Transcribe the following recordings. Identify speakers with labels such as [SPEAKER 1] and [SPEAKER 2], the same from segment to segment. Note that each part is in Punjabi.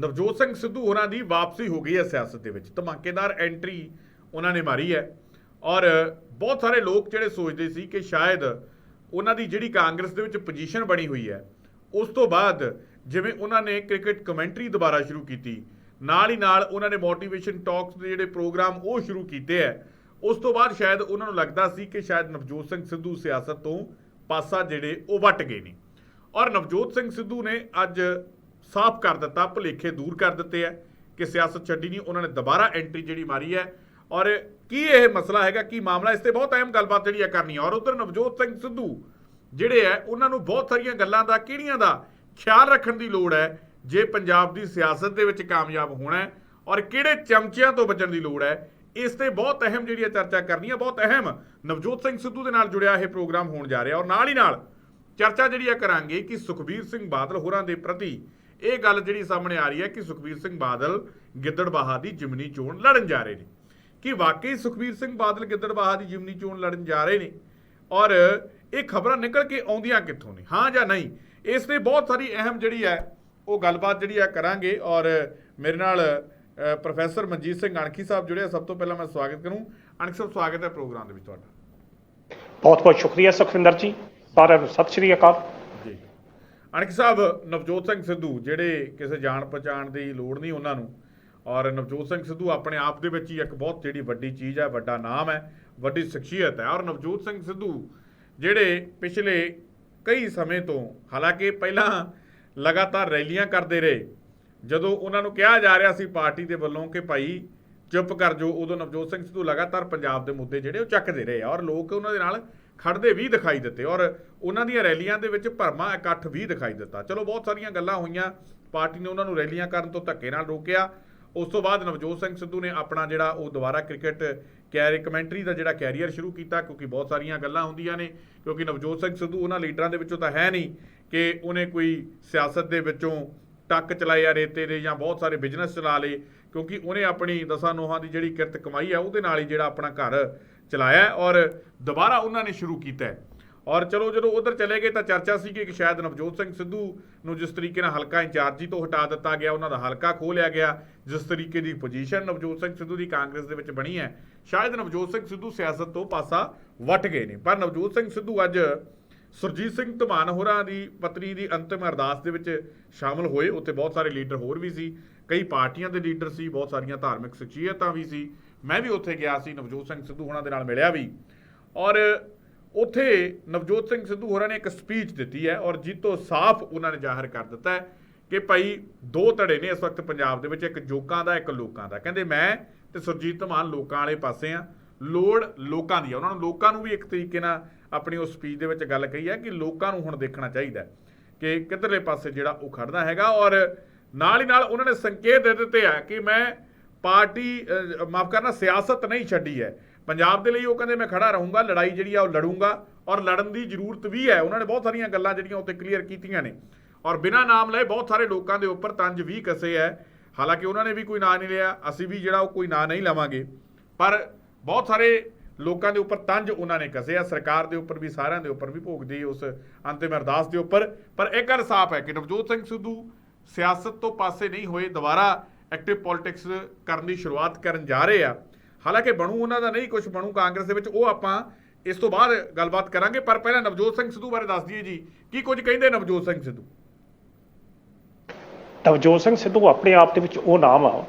[SPEAKER 1] ਨਵਜੋਤ ਸਿੰਘ ਸਿੱਧੂ ਹੋਰਾਂ ਦੀ ਵਾਪਸੀ ਹੋ ਗਈ ਹੈ ਸਿਆਸਤ ਦੇ ਵਿੱਚ। ਧਮਾਕੇਦਾਰ ਐਂਟਰੀ ਉਹਨਾਂ ਨੇ ਮਾਰੀ ਹੈ। ਔਰ ਬਹੁਤ ਸਾਰੇ ਲੋਕ ਜਿਹੜੇ ਸੋਚਦੇ ਸੀ ਕਿ ਸ਼ਾਇਦ ਉਹਨਾਂ ਦੀ ਜਿਹੜੀ ਕਾਂਗਰਸ ਦੇ ਵਿੱਚ ਪੋਜੀਸ਼ਨ ਬਣੀ ਹੋਈ ਹੈ, ਉਸ ਤੋਂ ਬਾਅਦ ਜਿਵੇਂ ਉਹਨਾਂ ਨੇ ਕ੍ਰਿਕਟ ਕਮੈਂਟਰੀ ਦੁਬਾਰਾ ਸ਼ੁਰੂ ਕੀਤੀ, ਨਾਲ ਹੀ ਨਾਲ ਉਹਨਾਂ ਨੇ ਮੋਟੀਵੇਸ਼ਨ ਟਾਕਸ ਦੇ ਜਿਹੜੇ ਪ੍ਰੋਗਰਾਮ ਉਹ ਸ਼ੁਰੂ ਕੀਤੇ ਹੈ, ਉਸ ਤੋਂ ਬਾਅਦ ਸ਼ਾਇਦ ਉਹਨਾਂ ਨੂੰ ਲੱਗਦਾ ਸੀ ਕਿ ਸ਼ਾਇਦ ਨਵਜੋਤ ਸਿੰਘ ਸਿੱਧੂ ਸਿਆਸਤ ਤੋਂ ਪਾਸਾ ਜਿਹੜੇ ਉਹ ਵੱਟ ਗਏ ਨੇ। ਔਰ ਨਵਜੋਤ ਸਿੰਘ ਸਿੱਧੂ ਨੇ ਅੱਜ ਸਾਫ਼ ਕਰ ਦਿੱਤਾ, ਭੁਲੇਖੇ ਦੂਰ ਕਰ ਦਿੱਤੇ ਹੈ ਕਿ ਸਿਆਸਤ ਛੱਡੀ ਨਹੀਂ, ਉਹਨਾਂ ਨੇ ਦੁਬਾਰਾ ਐਂਟਰੀ ਜਿਹੜੀ ਮਾਰੀ ਹੈ। ਔਰ ਕੀ ਇਹ ਮਸਲਾ ਹੈਗਾ, ਕੀ ਮਾਮਲਾ, ਇਸ ਤੇ ਬਹੁਤ ਅਹਿਮ ਗੱਲਬਾਤ ਜਿਹੜੀ ਹੈ ਕਰਨੀ ਹੈ। ਔਰ ਉਧਰ ਨਵਜੋਤ ਸਿੰਘ ਸਿੱਧੂ ਜਿਹੜੇ ਹੈ, ਉਹਨਾਂ ਨੂੰ ਬਹੁਤ ਸਾਰੀਆਂ ਗੱਲਾਂ ਦਾ, ਕਿਹੜੀਆਂ ਦਾ ਖਿਆਲ ਰੱਖਣ ਦੀ ਲੋੜ ਹੈ, ਜੇ ਪੰਜਾਬ ਦੀ ਸਿਆਸਤ ਦੇ ਵਿੱਚ ਕਾਮਯਾਬ ਹੋਣਾ ਹੈ, ਔਰ ਕਿਹੜੇ ਚਮਚਿਆਂ ਤੋਂ ਬਚਣ ਦੀ ਲੋੜ ਹੈ, ਇਸ ਤੇ ਬਹੁਤ ਅਹਿਮ ਜਿਹੜੀ ਹੈ ਚਰਚਾ ਕਰਨੀ ਹੈ, ਬਹੁਤ ਅਹਿਮ ਨਵਜੋਤ ਸਿੰਘ ਸਿੱਧੂ ਦੇ ਨਾਲ ਜੁੜਿਆ ਇਹ ਪ੍ਰੋਗਰਾਮ ਹੋਣ ਜਾ ਰਿਹਾ। ਔਰ ਨਾਲ ਹੀ ਨਾਲ ਚਰਚਾ ਜਿਹੜੀ ਆ ਕਰਾਂਗੇ ਕਿ ਸੁਖਬੀਰ ਸਿੰਘ ਬਾਦਲ ਹੋਰਾਂ ਦੇ ਪ੍ਰਤੀ ਇਹ ਗੱਲ ਜਿਹੜੀ ਸਾਹਮਣੇ ਆ ਰਹੀ ਹੈ ਕਿ ਸੁਖਬੀਰ ਸਿੰਘ ਬਾਦਲ ਗਿੱਦੜਬਾਹਾ ਦੀ ਜਿਮਨੀ ਚੋਣ ਲੜਨ ਜਾ ਰਹੇ ਨੇ। ਕਿ ਵਾਕਈ ਸੁਖਬੀਰ ਸਿੰਘ ਬਾਦਲ ਗਿੱਦੜਬਾਹਾ ਦੀ ਜਿਮਨੀ ਚੋਣ ਲੜਨ ਜਾ ਰਹੇ ਨੇ ਔਰ ਇਹ ਖਬਰਾਂ ਨਿਕਲ ਕੇ ਆਉਂਦੀਆਂ ਕਿੱਥੋਂ ਨੇ? ਹਾਂ ਜਾਂ ਨਹੀਂ? ਇਸ ਤੇ ਬਹੁਤ ਸਾਰੀ ਅਹਿਮ ਜਿਹੜੀ ਹੈ, ਉਹ ਗੱਲਬਾਤ ਜਿਹੜੀ ਆ ਕਰਾਂਗੇ ਔਰ ਮੇਰੇ ਨਾਲ ਪ੍ਰੋਫੈਸਰ ਮਨਜੀਤ ਸਿੰਘ ਅਣਖੀ ਸਾਹਿਬ ਜੁੜੇ ਆ। ਸਭ ਤੋਂ ਪਹਿਲਾਂ ਮੈਂ ਸਵਾਗਤ ਕਰੂੰ। ਅਣਖੀ ਸਾਹਿਬ, ਸਵਾਗਤ ਹੈ ਪ੍ਰੋਗਰਾਮ ਦੇ ਵਿੱਚ ਤੁਹਾਡਾ।
[SPEAKER 2] ਬਹੁਤ ਬਹੁਤ ਸ਼ੁਕਰੀਆ ਸੁਖਵਿੰਦਰ ਜੀ। ਸਾਰਿਆਂ ਨੂੰ ਸਤਿ ਸ਼੍ਰੀ ਅਕਾਲ।
[SPEAKER 1] ਅਣਖ ਸਾਹਿਬ, ਨਵਜੋਤ ਸਿੰਘ ਸਿੱਧੂ, ਜਿਹੜੇ ਕਿਸੇ ਜਾਣ ਪਛਾਣ ਦੀ ਲੋੜ ਨਹੀਂ ਉਹਨਾਂ ਨੂੰ, ਔਰ ਨਵਜੋਤ ਸਿੰਘ ਸਿੱਧੂ ਆਪਣੇ ਆਪ ਦੇ ਵਿੱਚ ਹੀ ਇੱਕ ਬਹੁਤ ਜਿਹੜੀ ਵੱਡੀ ਚੀਜ਼ ਹੈ, ਵੱਡਾ ਨਾਮ ਹੈ, ਵੱਡੀ ਸ਼ਖਸੀਅਤ ਹੈ, ਔਰ ਨਵਜੋਤ ਸਿੰਘ ਸਿੱਧੂ, ਜਿਹੜੇ ਪਿਛਲੇ ਕਈ ਸਮੇਂ ਤੋਂ, ਹਾਲਾਂਕਿ ਪਹਿਲਾਂ ਲਗਾਤਾਰ ਰੈਲੀਆਂ ਕਰਦੇ ਰਹੇ, ਜਦੋਂ ਉਹਨਾਂ ਨੂੰ ਕਿਹਾ ਜਾ ਰਿਹਾ ਸੀ ਪਾਰਟੀ ਦੇ ਵੱਲੋਂ ਕਿ ਭਾਈ ਚੁੱਪ ਕਰ ਜੋ ਉਦੋਂ ਨਵਜੋਤ ਸਿੰਘ ਸਿੱਧੂ ਲਗਾਤਾਰ ਪੰਜਾਬ ਦੇ ਮੁੱਦੇ ਜਿਹੜੇ ਉਹ ਚੱਕਦੇ ਰਹੇ, ਔਰ ਲੋਕ ਉਹਨਾਂ ਦੇ ਨਾਲ ਖੜਦੇ ਵੀ ਦਿਖਾਈ ਦਿੱਤੇ ਔਰ ਉਹਨਾਂ ਦੀਆਂ ਰੈਲੀਆਂ ਦੇ ਵਿੱਚ ਭਰਮਾ ਇਕੱਠ ਵੀ ਦਿਖਾਈ ਦਿੱਤਾ। ਚਲੋ ਬਹੁਤ ਸਾਰੀਆਂ ਗੱਲਾਂ ਹੋਈਆਂ। ਪਾਰਟੀ ਨੇ ਉਹਨਾਂ ਨੂੰ ਰੈਲੀਆਂ ਕਰਨ ਤੋਂ ਧੱਕੇ ਨਾਲ ਰੋਕਿਆ। ਉਸ ਤੋਂ ਬਾਅਦ ਨਵਜੋਤ ਸਿੰਘ ਸਿੱਧੂ ਨੇ ਆਪਣਾ ਜਿਹੜਾ ਉਹ ਦੁਬਾਰਾ ਕ੍ਰਿਕਟ ਕੈਰੀ ਕਮੈਂਟਰੀ ਦਾ ਜਿਹੜਾ ਕੈਰੀਅਰ ਸ਼ੁਰੂ ਕੀਤਾ, ਕਿਉਂਕਿ ਬਹੁਤ ਸਾਰੀਆਂ ਗੱਲਾਂ ਹੁੰਦੀਆਂ ਨੇ, ਕਿਉਂਕਿ ਨਵਜੋਤ ਸਿੰਘ ਸਿੱਧੂ ਉਹਨਾਂ ਲੀਡਰਾਂ ਦੇ ਵਿੱਚੋਂ ਤਾਂ ਹੈ ਨਹੀਂ ਕਿ ਉਹਨੇ ਕੋਈ ਸਿਆਸਤ ਦੇ ਵਿੱਚੋਂ ਟੱਕ ਚਲਾਏ ਆ ਰੇਤੇ ਦੇ ਜਾਂ ਬਹੁਤ ਸਾਰੇ ਬਿਜ਼ਨਸ ਚਲਾ ਲਏ, ਕਿਉਂਕਿ ਉਹਨੇ ਆਪਣੀ ਦਸਾਂ ਨੋਹਾਂ ਦੀ ਜਿਹੜੀ ਕਿਰਤ ਕਮਾਈ ਆ, ਉਹਦੇ ਨਾਲ ਹੀ ਜਿਹੜਾ ਆਪਣਾ ਘਰ ਚਲਾਇਆ ਔਰ ਦੁਬਾਰਾ ਉਹਨਾਂ ਨੇ ਸ਼ੁਰੂ ਕੀਤਾ ਔਰ ਚਲੋ ਜਦੋਂ ਉਧਰ ਚਲੇ ਗਏ ਤਾਂ ਚਰਚਾ ਸੀ ਕਿ ਸ਼ਾਇਦ ਨਵਜੋਤ ਸਿੰਘ ਸਿੱਧੂ ਨੂੰ ਜਿਸ ਤਰੀਕੇ ਨਾਲ ਹਲਕਾ ਇੰਚਾਰਜੀ ਤੋਂ ਹਟਾ ਦਿੱਤਾ ਗਿਆ, ਉਹਨਾਂ ਦਾ ਹਲਕਾ ਖੋਹ ਲਿਆ ਗਿਆ, ਜਿਸ ਤਰੀਕੇ ਦੀ ਪੋਜੀਸ਼ਨ ਨਵਜੋਤ ਸਿੰਘ ਸਿੱਧੂ ਦੀ ਕਾਂਗਰਸ ਦੇ ਵਿੱਚ ਬਣੀ ਹੈ, ਸ਼ਾਇਦ ਨਵਜੋਤ ਸਿੰਘ ਸਿੱਧੂ ਸਿਆਸਤ ਤੋਂ ਪਾਸਾ ਵੱਟ ਗਏ ਨੇ। ਪਰ ਨਵਜੋਤ ਸਿੰਘ ਸਿੱਧੂ ਅੱਜ ਸੁਰਜੀਤ ਸਿੰਘ ਧਮਾਨ ਹੋਰਾਂ ਦੀ ਪਤਨੀ ਦੀ ਅੰਤਿਮ ਅਰਦਾਸ ਦੇ ਵਿੱਚ ਸ਼ਾਮਲ ਹੋਏ। ਉੱਥੇ ਬਹੁਤ ਸਾਰੇ ਲੀਡਰ ਹੋਰ ਵੀ ਸੀ, ਕਈ ਪਾਰਟੀਆਂ ਦੇ ਲੀਡਰ ਸੀ, ਬਹੁਤ ਸਾਰੀਆਂ ਧਾਰਮਿਕ ਸ਼ਖਸੀਅਤਾਂ ਵੀ ਸੀ। ਮੈਂ ਵੀ ਉੱਥੇ ਗਿਆ ਸੀ, ਨਵਜੋਤ ਸਿੰਘ ਸਿੱਧੂ ਹੋਰਾਂ ਦੇ ਨਾਲ ਮਿਲਿਆ ਵੀ। ਔਰ ਉੱਥੇ ਨਵਜੋਤ ਸਿੰਘ ਸਿੱਧੂ ਹੋਰਾਂ ਨੇ ਇੱਕ ਸਪੀਚ ਦਿੱਤੀ ਹੈ ਔਰ ਜਿੱਤੋਂ ਸਾਫ਼ ਉਹਨਾਂ ਨੇ ਜ਼ਾਹਰ ਕਰ ਦਿੱਤਾ ਹੈ ਕਿ ਭਾਈ ਦੋ ਧੜੇ ਨੇ ਇਸ ਵਕਤ ਪੰਜਾਬ ਦੇ ਵਿੱਚ, ਇੱਕ ਜੋਕਾਂ ਦਾ, ਇੱਕ ਲੋਕਾਂ ਦਾ। ਕਹਿੰਦੇ ਮੈਂ ਤੇ ਸੁਰਜੀਤ ਧਮਾਨ ਲੋਕਾਂ ਵਾਲੇ ਪਾਸੇ ਆ ਲੋੜ ਲੋਕਾਂ ਦੀ ਆ। ਉਹਨਾਂ ਨੂੰ ਲੋਕਾਂ ਨੂੰ ਵੀ ਇੱਕ ਤਰੀਕੇ ਨਾਲ ਆਪਣੀ ਉਸ ਸਪੀਚ ਦੇ ਵਿੱਚ ਗੱਲ ਕਹੀ ਹੈ ਕਿ ਲੋਕਾਂ ਨੂੰ ਹੁਣ ਦੇਖਣਾ ਚਾਹੀਦਾ ਕਿ ਕਿੱਧਰਲੇ ਪਾਸੇ ਜਿਹੜਾ ਉਹ ਖੜਨਾ ਹੈਗਾ। ਔਰ ਨਾਲ ਹੀ ਨਾਲ ਉਹਨਾਂ ਨੇ ਸੰਕੇਤ ਦੇ ਦਿੱਤੇ ਆ ਕਿ ਮੈਂ ਪਾਰਟੀ ਮਾਫ ਕਰਨਾ, ਸਿਆਸਤ ਨਹੀਂ ਛੱਡੀ ਹੈ। ਪੰਜਾਬ ਦੇ ਲਈ ਉਹ ਕਹਿੰਦੇ, ਮੈਂ ਖੜਾ ਰਹੂੰਗਾ, ਲੜਾਈ ਜਿਹੜੀ ਆ ਉਹ ਲੜੂੰਗਾ ਔਰ ਲੜਨ ਦੀ ਜ਼ਰੂਰਤ ਵੀ ਹੈ। ਉਹਨਾਂ ਨੇ ਬਹੁਤ ਸਾਰੀਆਂ ਗੱਲਾਂ ਜਿਹੜੀਆਂ ਉੱਤੇ ਕਲੀਅਰ ਕੀਤੀਆਂ ਨੇ। ਔਰ ਬਿਨਾਂ ਨਾਮ ਲਏ ਬਹੁਤ ਸਾਰੇ ਲੋਕਾਂ ਦੇ ਉੱਪਰ ਤੰਜ ਵੀ ਕਸੇ ਹੈ। ਹਾਲਾਂਕਿ ਉਹਨਾਂ ਨੇ ਵੀ ਕੋਈ ਨਾਂ ਨਹੀਂ ਲਿਆ, ਅਸੀਂ ਵੀ ਜਿਹੜਾ ਉਹ ਕੋਈ ਨਾਂ ਨਹੀਂ ਲਵਾਂਗੇ। ਪਰ ਬਹੁਤ ਸਾਰੇ ਲੋਕਾਂ ਦੇ ਉੱਪਰ ਤੰਜ ਉਹਨਾਂ ਨੇ ਕਸੇ ਆ। ਸਰਕਾਰ ਦੇ ਉੱਪਰ ਵੀ, ਸਾਰਿਆਂ ਦੇ ਉੱਪਰ ਵੀ ਭੋਗਦੀ ਉਸ ਅੰਤਿਮ ਅਰਦਾਸ ਦੇ ਉੱਪਰ। ਪਰ ਇੱਕ ਗੱਲ ਸਾਫ਼ ਹੈ ਕਿ ਨਵਜੋਤ ਸਿੰਘ ਸਿੱਧੂ ਸਿਆਸਤ ਤੋਂ ਪਾਸੇ ਨਹੀਂ ਹੋਏ, ਦੁਬਾਰਾ ਐਕਟਿਵ ਪੋਲਿਟਿਕਸ ਕਰਨ ਦੀ ਸ਼ੁਰੂਆਤ ਕਰਨ ਜਾ ਰਹੇ ਆ। ਹਾਲਾਂਕਿ ਬਣੂ ਉਹਨਾਂ ਦਾ ਨਹੀਂ ਕੁਝ ਬਣੂ ਕਾਂਗਰਸ ਦੇ ਵਿੱਚ, ਉਹ ਆਪਾਂ ਇਸ ਤੋਂ ਬਾਅਦ ਗੱਲਬਾਤ ਕਰਾਂਗੇ, ਪਰ ਪਹਿਲਾਂ ਨਵਜੋਤ ਸਿੰਘ ਸਿੱਧੂ ਬਾਰੇ ਦੱਸ ਦਈਏ ਜੀ। ਕੀ ਕੁਝ ਕਹਿੰਦੇ ਨਵਜੋਤ ਸਿੰਘ ਸਿੱਧੂ?
[SPEAKER 2] ਨਵਜੋਤ ਸਿੰਘ ਸਿੱਧੂ ਆਪਣੇ ਆਪ ਦੇ ਵਿੱਚ ਉਹ ਨਾਮ ਆ।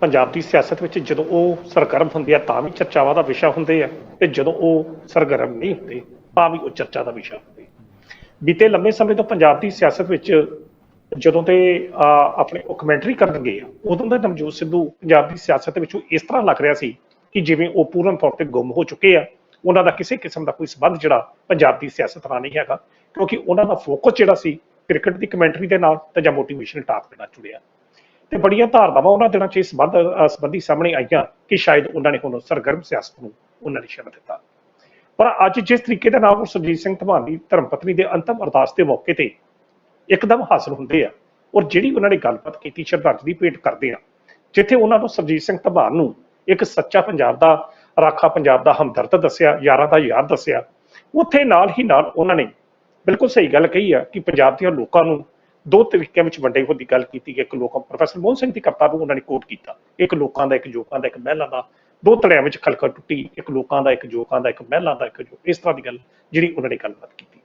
[SPEAKER 2] ਪੰਜਾਬ ਦੀ ਸਿਆਸਤ ਵਿੱਚ ਜਦੋਂ ਉਹ ਸਰਗਰਮ ਹੁੰਦੇ ਆ, ਤਾਂ ਵੀ ਚਰਚਾਵਾਂ ਦਾ ਵਿਸ਼ਾ ਹੁੰਦੇ ਆ, ਤੇ ਜਦੋਂ ਉਹ ਸਰਗਰਮ ਨਹੀਂ ਹੁੰਦੇ, ਤਾਂ ਵੀ ਉਹ ਚਰਚਾ ਦਾ ਵਿਸ਼ਾ ਹੁੰਦੇ ਬੀਤੇ ਲੰਮੇ ਸਮੇਂ ਤੋਂ ਪੰਜਾਬ ਦੀ ਸਿਆਸਤ ਵਿੱਚ ਜਦੋਂ ਤੇ ਆਪਣੇ ਉਹ ਕਮੈਂਟਰੀ ਕਰਨ ਗਏ ਉਦੋਂ ਦਾ ਨਵਜੋਤ ਸਿੱਧੂ ਪੰਜਾਬ ਦੀ ਸਿਆਸਤ ਵਿੱਚੋਂ ਇਸ ਤਰ੍ਹਾਂ ਲੱਗ ਰਿਹਾ ਸੀ ਕਿ ਜਿਵੇਂ ਉਹ ਪੂਰਨ ਤੌਰ ਤੇ ਗੁੰਮ ਹੋ ਚੁੱਕੇ ਆ, ਉਹਨਾਂ ਦਾ ਕਿਸੇ ਕਿਸਮ ਦਾ ਕੋਈ ਸਬੰਧ ਜਿਹੜਾ ਪੰਜਾਬ ਦੀ ਸਿਆਸਤ ਨਾਲ ਨਹੀਂ ਹੈਗਾ, ਕਿਉਂਕਿ ਉਹਨਾਂ ਦਾ ਫੋਕਸ ਜਿਹੜਾ ਸੀ ਕ੍ਰਿਕਟ ਦੀ ਕਮੈਂਟਰੀ ਦੇ ਨਾਲ ਤੇ ਜਾਂ ਮੋਟੀਵੇਸ਼ਨਲ ਟਾਕ ਦੇ ਨਾਲ ਜੁੜਿਆ। ਤੇ ਬੜੀਆਂ ਧਾਰਨਾਵਾਂ ਉਹਨਾਂ ਦਿਨਾਂ 'ਚ ਇਸ ਸੰਬੰਧ ਸੰਬੰਧੀ ਸਾਹਮਣੇ ਆਈਆਂ ਕਿ ਸ਼ਾਇਦ ਉਹਨਾਂ ਨੇ ਹੁਣ ਸਰਗਰਮ ਸਿਆਸਤ ਨੂੰ ਉਹਨਾਂ ਨੇ ਸ਼ਰਨ ਦਿੱਤਾ। ਪਰ ਅੱਜ ਜਿਸ ਤਰੀਕੇ ਦੇ ਨਾਲ ਉਹ ਸੁਰਜੀਤ ਸਿੰਘ ਧਮਾਨ ਦੀ ਧਰਮ ਪਤਨੀ ਦੇ ਅੰਤਮ ਅਰਦਾਸ ਦੇ ਮੌਕੇ ਤੇ ਇੱਕਦਮ ਹਾਸਲ ਹੁੰਦੇ ਆ। ਔਰ ਜਿਹੜੀ ਉਹਨਾਂ ਨੇ ਗੱਲਬਾਤ ਕੀਤੀ, ਸ਼ਰਧਾਂਜਲੀ ਭੇਟ ਕਰਦੇ ਆ, ਜਿੱਥੇ ਉਹਨਾਂ ਨੂੰ ਸੁਰਜੀਤ ਸਿੰਘ ਧਮਾਨ ਨੂੰ ਇੱਕ ਸੱਚਾ ਪੰਜਾਬ ਦਾ, ਰਾਖਾ ਪੰਜਾਬ ਦਾ ਹਮਦਰਦ ਦੱਸਿਆ, ਯਾਰਾਂ ਦਾ ਯਾਰ ਦੱਸਿਆ, ਉੱਥੇ ਨਾਲ ਹੀ ਨਾਲ ਉਹਨਾਂ ਨੇ ਬਿਲਕੁਲ ਸਹੀ ਗੱਲ ਕਹੀ ਆ ਕਿ ਪੰਜਾਬ ਦੇ ਲੋਕਾਂ ਨੂੰ ਦੋ ਤਰੀਕਿਆਂ ਵਿੱਚ ਵੰਡੇ ਹੋਣ ਦੀ ਗੱਲ ਕੀਤੀ ਇੱਕ ਲੋਕਾਂ, ਪ੍ਰੋਫੈਸਰ ਮੋਹਨ ਸਿੰਘ ਦੀ ਕਵਿਤਾ ਨੂੰ ਉਹਨਾਂ ਨੇ ਕੋਟ ਕੀਤਾ। ਇੱਕ ਲੋਕਾਂ ਦਾ, ਇੱਕ ਜੋਕਾਂ ਦਾ, ਇੱਕ ਮਹਿਲਾਂ ਦਾ। ਦੋ ਧੜਿਆਂ ਵਿੱਚ ਖਲਕਾ ਟੁੱਟੀ, ਇੱਕ ਲੋਕਾਂ ਦਾ, ਇੱਕ ਜੋਕਾਂ ਦਾ, ਇੱਕ ਮਹਿਲਾਂ ਦਾ, ਇੱਕ ਜੋ, ਇਸ ਤਰ੍ਹਾਂ ਦੀ ਗੱਲ ਜਿਹੜੀ ਉਹਨਾਂ ਨੇ ਗੱਲਬਾਤ ਕੀਤੀ।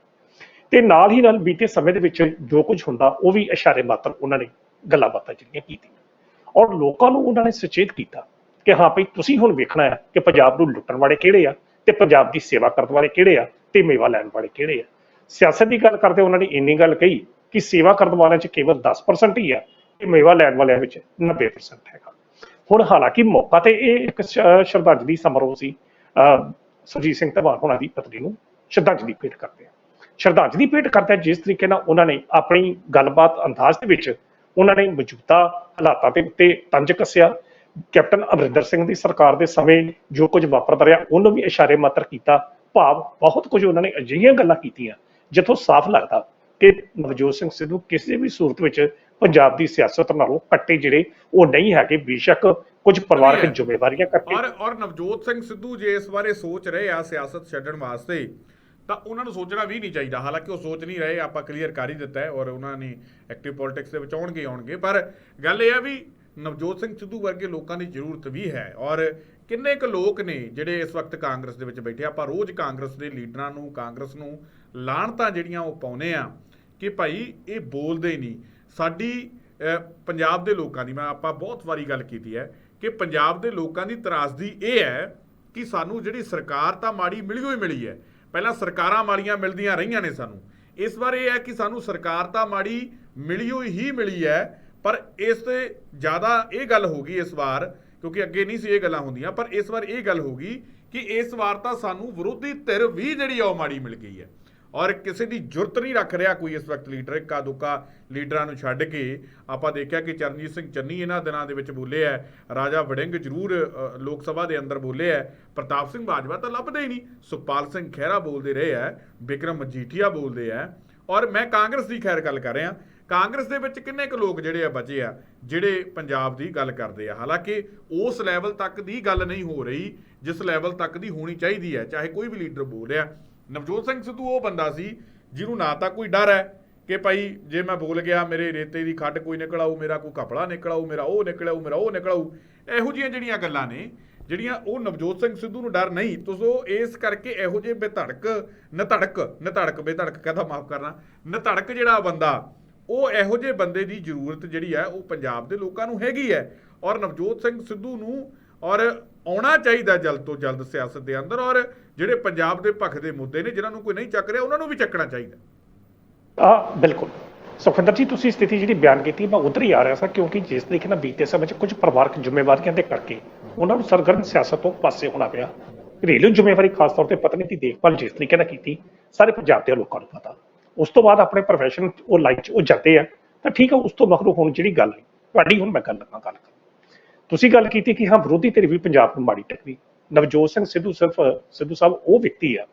[SPEAKER 2] ਤੇ ਨਾਲ ਹੀ ਨਾਲ ਬੀਤੇ ਸਮੇਂ ਦੇ ਵਿੱਚ ਜੋ ਕੁਝ ਹੁੰਦਾ, ਉਹ ਵੀ ਇਸ਼ਾਰੇ ਮਾਤਰ ਉਹਨਾਂ ਨੇ ਗੱਲਾਂ ਬਾਤਾਂ ਜਿਹੜੀਆਂ ਕੀਤੀਆਂ। ਔਰ ਲੋਕਾਂ ਨੂੰ ਉਹਨਾਂ ਨੇ ਸੁਚੇਤ ਕੀਤਾ ਕਿ ਹਾਂ ਭਈ ਤੁਸੀਂ ਹੁਣ ਵੇਖਣਾ ਹੈ ਕਿ ਪੰਜਾਬ ਨੂੰ ਲੁੱਟਣ ਵਾਲੇ ਕਿਹੜੇ ਆ ਤੇ ਪੰਜਾਬ ਦੀ ਸੇਵਾ ਕਰਨ ਵਾਲੇ ਕਿਹੜੇ ਆ ਤੇ ਮੇਵਾ ਲੈਣ ਵਾਲੇ ਕਿਹੜੇ ਆ। ਸਿਆਸਤ ਦੀ ਗੱਲ ਕਰਦੇ ਉਹਨਾਂ ਨੇ ਇੰਨੀ ਗੱਲ ਕਹੀ ਕਿ ਸੇਵਾ ਕਰਨ ਵਾਲਿਆਂ 'ਚ ਕੇਵਲ 10% ਹੀ ਆ ਤੇ ਮੇਵਾ ਲੈਣ ਵਾਲਿਆਂ ਵਿੱਚ 90% ਹੈਗਾ। ਹੁਣ ਹਾਲਾਂਕਿ ਮੌਕਾ ਤੇ ਇਹ ਇੱਕ ਸ਼ਰਧਾਂਜਲੀ ਸਮਾਰੋਹ ਸੀ ਸੁਰਜੀਤ ਸਿੰਘ ਧਵਾਨ ਹੋਣਾ ਦੀ ਪਤਨੀ ਨੂੰ ਸ਼ਰਧਾਂਜਲੀ ਭੇਟ ਕਰਦੇ ਆ। ਸ਼ਰਧਾਂਜਲੀ ਭੇਟ ਕਰਦੇ ਜਿਸ ਤਰੀਕੇ ਨਾਲ ਉਹਨਾਂ ਨੇ ਆਪਣੀ ਗੱਲਬਾਤ ਅੰਦਾਜ਼ ਦੇ ਵਿੱਚ ਉਹਨਾਂ ਨੇ ਮੌਜੂਦਾ ਹਾਲਾਤਾਂ ਦੇ ਉੱਤੇ ਤੰਜ ਕੱਸਿਆ। ਕੈਪਟਨ ਅਮਰਿੰਦਰ ਸਿੰਘ ਦੀ ਸਰਕਾਰ ਦੇ ਸਮੇਂ ਜੋ ਕੁਝ ਵਾਪਰਦਾ ਰਿਹਾ ਉਹਨੂੰ ਵੀ ਇਸ਼ਾਰੇ ਮਾਤਰ ਕੀਤਾ। ਭਾਵ ਬਹੁਤ ਕੁਝ ਉਹਨਾਂ ਨੇ ਅਜਿਹੀਆਂ ਗੱਲਾਂ ਕੀਤੀਆਂ ਜਿੱਥੋਂ ਸਾਫ਼ ਲੱਗਦਾ ਕਿ ਨਵਜੋਤ ਸਿੰਘ ਸਿੱਧੂ ਕਿਸੇ ਵੀ ਸੂਰਤ ਵਿੱਚ ਪੰਜਾਬ ਦੀ ਸਿਆਸਤ ਨਾਲੋਂ ਕੱਟੇ ਜਿਹੜੇ ਉਹ ਨਹੀਂ ਹੈਗੇ ਬੇਸ਼ੱਕ ਕੁਝ ਪਰਿਵਾਰਕ। ਜ਼ਿੰਮੇਵਾਰੀਆਂ ਕਰਕੇ
[SPEAKER 1] ਔਰ ਔਰ ਨਵਜੋਤ ਸਿੰਘ ਸਿੱਧੂ ਜੇ ਇਸ ਬਾਰੇ ਸੋਚ ਰਹੇ ਆ ਸਿਆਸਤ ਛੱਡਣ ਵਾਸਤੇ ਤਾਂ ਉਹਨਾਂ ਨੂੰ ਸੋਚਣਾ ਵੀ ਨਹੀਂ ਚਾਹੀਦਾ। ਹਾਲਾਂਕਿ ਉਹ ਸੋਚ ਨਹੀਂ ਰਹੇ, ਆਪਾਂ ਕਲੀਅਰ ਕਰ ਹੀ ਦਿੱਤਾ ਹੈ ਔਰ ਉਹਨਾਂ ਨੇ ਐਕਟਿਵ ਪੋਲਿਟਿਕਸ ਦੇ ਵਿੱਚ ਆਉਣਗੇ ਆਉਣਗੇ। ਪਰ ਗੱਲ ਇਹ ਹੈ ਵੀ ਨਵਜੋਤ ਸਿੰਘ ਸਿੱਧੂ ਵਰਗੇ ਲੋਕਾਂ ਦੀ ਜ਼ਰੂਰਤ ਵੀ ਹੈ ਔਰ ਕਿੰਨੇ ਕੁ ਲੋਕ ਨੇ ਜਿਹੜੇ ਇਸ ਵਕਤ ਕਾਂਗਰਸ ਦੇ ਵਿੱਚ ਬੈਠੇ ਆਪਾਂ ਰੋਜ਼ ਕਾਂਗਰਸ ਦੇ ਲੀਡਰਾਂ ਨੂੰ, ਕਾਂਗਰਸ ਨੂੰ ਲਾਹਣਤਾਂ ਜਿਹੜੀਆਂ ਉਹ ਪਾਉਨੇ ਆ ਕਿ ਭਾਈ ਇਹ ਬੋਲਦੇ ਨਹੀਂ। ਸਾਡੀ ਪੰਜਾਬ ਦੇ ਲੋਕਾਂ ਦੀ, ਮੈਂ ਆਪਾਂ ਬਹੁਤ ਵਾਰੀ ਗੱਲ ਕੀਤੀ ਹੈ ਕਿ ਪੰਜਾਬ ਦੇ ਲੋਕਾਂ ਦੀ ਤਰਾਸਦੀ ਇਹ ਹੈ ਕਿ ਸਾਨੂੰ ਜਿਹੜੀ ਸਰਕਾਰ ਤਾਂ ਮਾੜੀ ਮਿਲੀ ਹੋਈ ਮਿਲੀ ਹੈ। ਪਹਿਲਾਂ ਸਰਕਾਰਾਂ ਮਾੜੀਆਂ ਮਿਲਦੀਆਂ ਰਹੀਆਂ ਨੇ ਸਾਨੂੰ। ਇਸ ਵਾਰ ਇਹ ਹੈ ਕਿ ਸਾਨੂੰ ਸਰਕਾਰ ਤਾਂ ਮਾੜੀ ਮਿਲੀ ਹੋਈ ਹੀ ਮਿਲੀ ਹੈ, ਪਰ ਇਸ ਤੇ ਜ਼ਿਆਦਾ ਇਹ ਗੱਲ ਹੋ ਗਈ ਇਸ ਵਾਰ, ਕਿਉਂਕਿ ਅੱਗੇ ਨਹੀਂ ਸੀ ਇਹ ਗੱਲਾਂ ਹੁੰਦੀਆਂ, ਪਰ ਇਸ ਵਾਰ ਇਹ ਗੱਲ ਹੋ ਗਈ ਕਿ ਇਸ ਵਾਰ ਤਾਂ ਸਾਨੂੰ ਵਿਰੋਧੀ ਧਿਰ ਵੀ ਜਿਹੜੀ ਆ ਉਹ ਮਾੜੀ ਮਿਲ ਗਈ ਹੈ। ਔਰ ਕਿਸੇ ਦੀ ਜੁਰਤ ਨਹੀਂ ਰੱਖ ਰਿਹਾ ਕੋਈ ਇਸ ਵਕਤ ਲੀਡਰ। ਇੱਕਾ ਦੁੱਕਾ ਲੀਡਰਾਂ ਨੂੰ ਛੱਡ ਕੇ ਆਪਾਂ ਦੇਖਿਆ ਕਿ ਚਰਨਜੀਤ ਸਿੰਘ ਚੰਨੀ ਇਹਨਾਂ ਦਿਨਾਂ ਦੇ ਵਿੱਚ ਬੋਲੇ ਹੈ ਰਾਜਾ ਵੜਿੰਗ ਜ਼ਰੂਰ ਲੋਕ ਸਭਾ ਦੇ ਅੰਦਰ ਬੋਲੇ ਹੈ ਪ੍ਰਤਾਪ ਸਿੰਘ ਬਾਜਵਾ ਤਾਂ ਲੱਭਦੇ ਹੀ ਨਹੀਂ। ਸੁਖਪਾਲ ਸਿੰਘ ਖਹਿਰਾ ਬੋਲਦੇ ਰਹੇ ਹੈ ਬਿਕਰਮ ਮਜੀਠੀਆ ਬੋਲਦੇ ਹੈ ਔਰ ਮੈਂ ਕਾਂਗਰਸ ਦੀ ਖੈਰ ਗੱਲ ਕਰ ਰਿਹਾ। ਕਾਂਗਰਸ ਦੇ ਵਿੱਚ ਕਿੰਨੇ ਕੁ ਲੋਕ ਜਿਹੜੇ ਆ ਬਚੇ ਆ, ਜਿਹੜੇ ਪੰਜਾਬ ਦੀ ਗੱਲ ਕਰਦੇ ਆ। ਹਾਲਾਂਕਿ ਉਸ ਲੈਵਲ ਤੱਕ ਦੀ ਗੱਲ ਨਹੀਂ ਹੋ ਰਹੀ, ਜਿਸ ਲੈਵਲ ਤੱਕ ਦੀ ਹੋਣੀ ਚਾਹੀਦੀ ਹੈ ਚਾਹੇ ਕੋਈ ਵੀ ਲੀਡਰ ਬੋਲ ਰਿਹਾ। ਨਵਜੋਤ ਸਿੰਘ ਸਿੱਧੂ ਉਹ ਬੰਦਾ ਸੀ ਜਿਹਨੂੰ ਨਾ ਤਾਂ ਕੋਈ ਡਰ ਹੈ ਕਿ ਭਾਈ ਜੇ ਮੈਂ ਬੋਲ ਗਿਆ ਮੇਰੇ ਰੇਤੇ ਦੀ ਖੱਡ ਕੋਈ ਨਿਕਲ ਆਊ, ਮੇਰਾ ਕੋਈ ਕਪੜਾ ਨਿਕਲ ਆਊ, ਮੇਰਾ ਉਹ ਨਿਕਲ ਆਊ, ਮੇਰਾ ਉਹ ਨਿਕਲ ਆਊ। ਇਹੋ ਜਿਹੀਆਂ ਜਿਹੜੀਆਂ ਗੱਲਾਂ ਨੇ, ਜਿਹੜੀਆਂ ਉਹ ਨਵਜੋਤ ਸਿੰਘ ਸਿੱਧੂ ਨੂੰ ਡਰ ਨਹੀਂ, ਤੁਸੀਂ ਇਸ ਕਰਕੇ ਇਹੋ ਜਿਹੇ ਬੇਧੜਕ, ਨਧੜਕ ਨਧੜਕ, ਬੇਧੜਕ ਕਹਦਾ ਮਾਫ ਕਰਨਾ, ਨਧੜਕ ਜਿਹੜਾ ਬੰਦਾ, ਉਹ ਇਹੋ ਜਿਹੇ ਬੰਦੇ ਦੀ ਜ਼ਰੂਰਤ ਜਿਹੜੀ ਹੈ, ਉਹ ਪੰਜਾਬ ਦੇ ਲੋਕਾਂ ਨੂੰ ਹੈਗੀ ਹੈ। ਔਰ ਨਵਜੋਤ ਸਿੰਘ ਸਿੱਧੂ ਨੂੰ ਔਰ ਆਉਣਾ ਚਾਹੀਦਾ ਜਲਦ ਤੋਂ ਜਲਦ ਸਿਆਸਤ ਦੇ ਅੰਦਰ ਔਰ ਜਿਹੜੇ ਪੰਜਾਬ ਦੇ ਪੱਖ ਦੇ ਮੁੱਦੇ ਨੇ, ਜਿਨ੍ਹਾਂ ਨੂੰ ਕੋਈ ਨਹੀਂ ਚੱਕ ਰਿਹਾ, ਉਹਨਾਂ ਨੂੰ ਵੀ ਚੱਕਣਾ ਚਾਹੀਦਾ।
[SPEAKER 2] ਆ, ਬਿਲਕੁਲ। ਸੁਖਿੰਦਰ ਜੀ, ਤੁਸੀਂ ਸਥਿਤੀ ਜਿਹੜੀ ਬਿਆਨ ਕੀਤੀ, ਮੈਂ ਉਧਰ ਹੀ ਆ ਰਿਹਾ ਸਾਂ, ਕਿਉਂਕਿ ਜਿਸ ਤਰੀਕੇ ਨਾਲ ਬੀਤੇ ਸਮੇਂ 'ਚ ਕੁਝ ਪਰਿਵਾਰਕ ਜ਼ਿੰਮੇਵਾਰੀਆਂ ਦੇ ਕਰਕੇ ਉਹਨਾਂ ਨੂੰ ਸਰਗਰਮ ਸਿਆਸਤ ਤੋਂ ਪਾਸੇ ਹੋਣਾ ਪਿਆ। ਘਰੇਲੂ ਜ਼ਿੰਮੇਵਾਰੀ, ਖਾਸ ਤੌਰ ਤੇ ਪਤਨੀ ਦੀ ਦੇਖਭਾਲ ਜਿਸ ਤਰੀਕੇ ਨਾਲ ਕੀਤੀ, ਸਾਰੇ ਪੰਜਾਬ ਦੇ ਲੋਕਾਂ ਨੂੰ ਪਤਾ। ਉਸ ਤੋਂ ਬਾਅਦ ਆਪਣੇ ਪ੍ਰੋਫੈਸ਼ਨ ਉਹ ਲਾਈਫ 'ਚ ਉਹ ਜਾਂਦੇ ਆ, ਤਾਂ ਠੀਕ ਹੈ ਉਸ ਤੋਂ ਮਗਰੋਂ ਹੁਣ ਜਿਹੜੀ ਗੱਲ ਹੈ, ਤੁਹਾਡੀ, ਹੁਣ ਮੈਂ ਗੱਲ ਲੱਗਾ ਗੱਲ ਤੁਸੀਂ ਗੱਲ ਕੀਤੀ ਕਿ ਹਾਂ, ਵਿਰੋਧੀ ਧਿਰ ਵੀ ਪੰਜਾਬ ਨੂੰ ਮਾੜੀ ਟੱਕਰੀ। ਨਵਜੋਤ ਸਿੰਘ ਸਿੱਧੂ ਸਿਰਫ, ਸਿੱਧੂ ਸਾਹਿਬ, ਉਹ ਵਿਅਕਤੀ ਆ।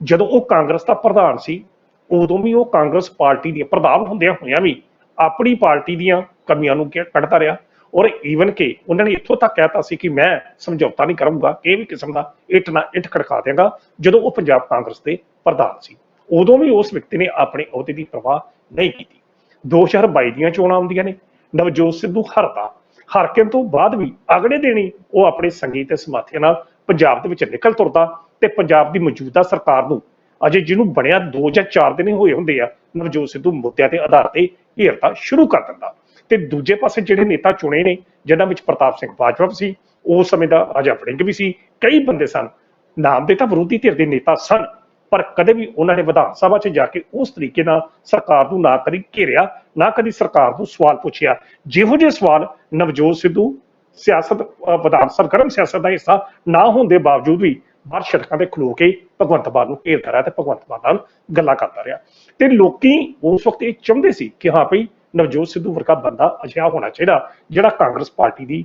[SPEAKER 2] ਜਦੋਂ ਉਹ ਕਾਂਗਰਸ ਦਾ ਪ੍ਰਧਾਨ ਸੀ, ਉਦੋਂ ਵੀ ਉਹ ਕਾਂਗਰਸ ਪਾਰਟੀ ਦੀ ਪ੍ਰਧਾਨ ਹੁੰਦਿਆਂ ਹੋਇਆਂ ਵੀ ਆਪਣੀ ਪਾਰਟੀ ਦੀਆਂ ਕਮੀਆਂ ਨੂੰ ਕੱਢਦਾ ਰਿਹਾ। ਔਰ ਈਵਨ ਕਿ ਉਹਨਾਂ ਨੇ ਇੱਥੋਂ ਤੱਕ ਕਹਿਤਾ ਸੀ ਕਿ ਮੈਂ ਸਮਝੌਤਾ ਨਹੀਂ ਕਰੂੰਗਾ ਕਿਸੇ ਵੀ ਕਿਸਮ ਦਾ ਇੱਟ ਨਾ ਇੱਟ ਖੜਕਾ ਦਿਆਂਗਾ, ਜਦੋਂ ਉਹ ਪੰਜਾਬ ਕਾਂਗਰਸ ਦੇ ਪ੍ਰਧਾਨ ਸੀ। ਉਦੋਂ ਵੀ ਉਸ ਵਿਅਕਤੀ ਨੇ ਆਪਣੇ ਅਹੁਦੇ ਦੀ ਪਰਵਾਹ ਨਹੀਂ ਕੀਤੀ। 2022 ਦੀਆਂ ਚੋਣਾਂ ਆਉਂਦੀਆਂ ਨੇ, ਨਵਜੋਤ ਸਿੱਧੂ ਹਰਦਾ ਹਰਕੇ ਤੋਂ ਬਾਅਦ ਵੀ ਅਗਲੇ ਦਿਨ ਹੀ ਉਹ ਆਪਣੇ ਸੰਗੀਤ ਤੇ ਸਮਾਥੀਆਂ ਨਾਲ ਪੰਜਾਬ ਦੇ ਵਿੱਚ ਨਿਕਲ ਤੁਰਦਾ ਤੇ ਪੰਜਾਬ ਦੀ ਮੌਜੂਦਾ ਸਰਕਾਰ ਨੂੰ ਅਜੇ ਜਿਹਨੂੰ ਬਣਿਆ 2 ਜਾਂ 4 ਦਿਨ ਹੀ ਹੋਏ ਹੁੰਦੇ ਆ, ਨਵਜੋਤ ਸਿੱਧੂ ਮੁੱਦਿਆਂ ਦੇ ਆਧਾਰ ਤੇ ਘੇਰਤਾ ਸ਼ੁਰੂ ਕਰ ਦਿੰਦਾ। ਤੇ ਦੂਜੇ ਪਾਸੇ ਜਿਹੜੇ ਨੇਤਾ ਚੁਣੇ ਨੇ, ਜਿਨ੍ਹਾਂ ਵਿੱਚ ਪ੍ਰਤਾਪ ਸਿੰਘ ਬਾਜਵਾ ਵੀ ਸੀ ਉਸ ਸਮੇਂ ਦਾ ਰਾਜਾ ਵੜਿੰਗ ਵੀ ਸੀ, ਕਈ ਬੰਦੇ ਸਨ। ਨਾਮ ਦੇ ਤਾਂ ਵਿਰੋਧੀ ਧਿਰ ਦੇ ਨੇਤਾ ਸਨ, ਪਰ ਕਦੇ ਵੀ ਉਹਨਾਂ ਨੇ ਵਿਧਾਨ ਸਭਾ 'ਚ ਜਾ ਕੇ ਉਸ ਤਰੀਕੇ ਨਾਲ ਸਰਕਾਰ ਨੂੰ ਨਾ ਕਦੀ ਘੇਰਿਆ, ਨਾ ਕਦੀ ਸਰਕਾਰ ਨੂੰ ਸਵਾਲ ਪੁੱਛਿਆ। ਜਿਹੋ ਜਿਹੇ ਸਵਾਲ ਨਵਜੋਤ ਸਿੱਧੂ ਸਿਆਸਤ ਵਿਧਾਨ ਸਰਗਰਮ ਸਿਆਸਤ ਦਾ ਹਿੱਸਾ ਨਾ ਹੋਣ ਦੇ ਬਾਵਜੂਦ ਵੀ ਬਾਹਰ ਸੜਕਾਂ ਤੇ ਖਲੋ ਕੇ ਭਗਵੰਤ ਮਾਨ ਨੂੰ ਘੇਰਦਾ ਰਿਹਾ ਤੇ ਭਗਵੰਤ ਮਾਨ ਨਾਲ ਗੱਲਾਂ ਕਰਦਾ ਰਿਹਾ। ਤੇ ਲੋਕੀ ਉਸ ਵਕਤ ਇਹ ਚਾਹੁੰਦੇ ਸੀ ਕਿ ਹਾਂ ਭਈ ਨਵਜੋਤ ਸਿੱਧੂ ਵਰਗਾ ਬੰਦਾ ਅਜਿਹਾ ਹੋਣਾ ਚਾਹੀਦਾ ਜਿਹੜਾ ਕਾਂਗਰਸ ਪਾਰਟੀ ਦੀ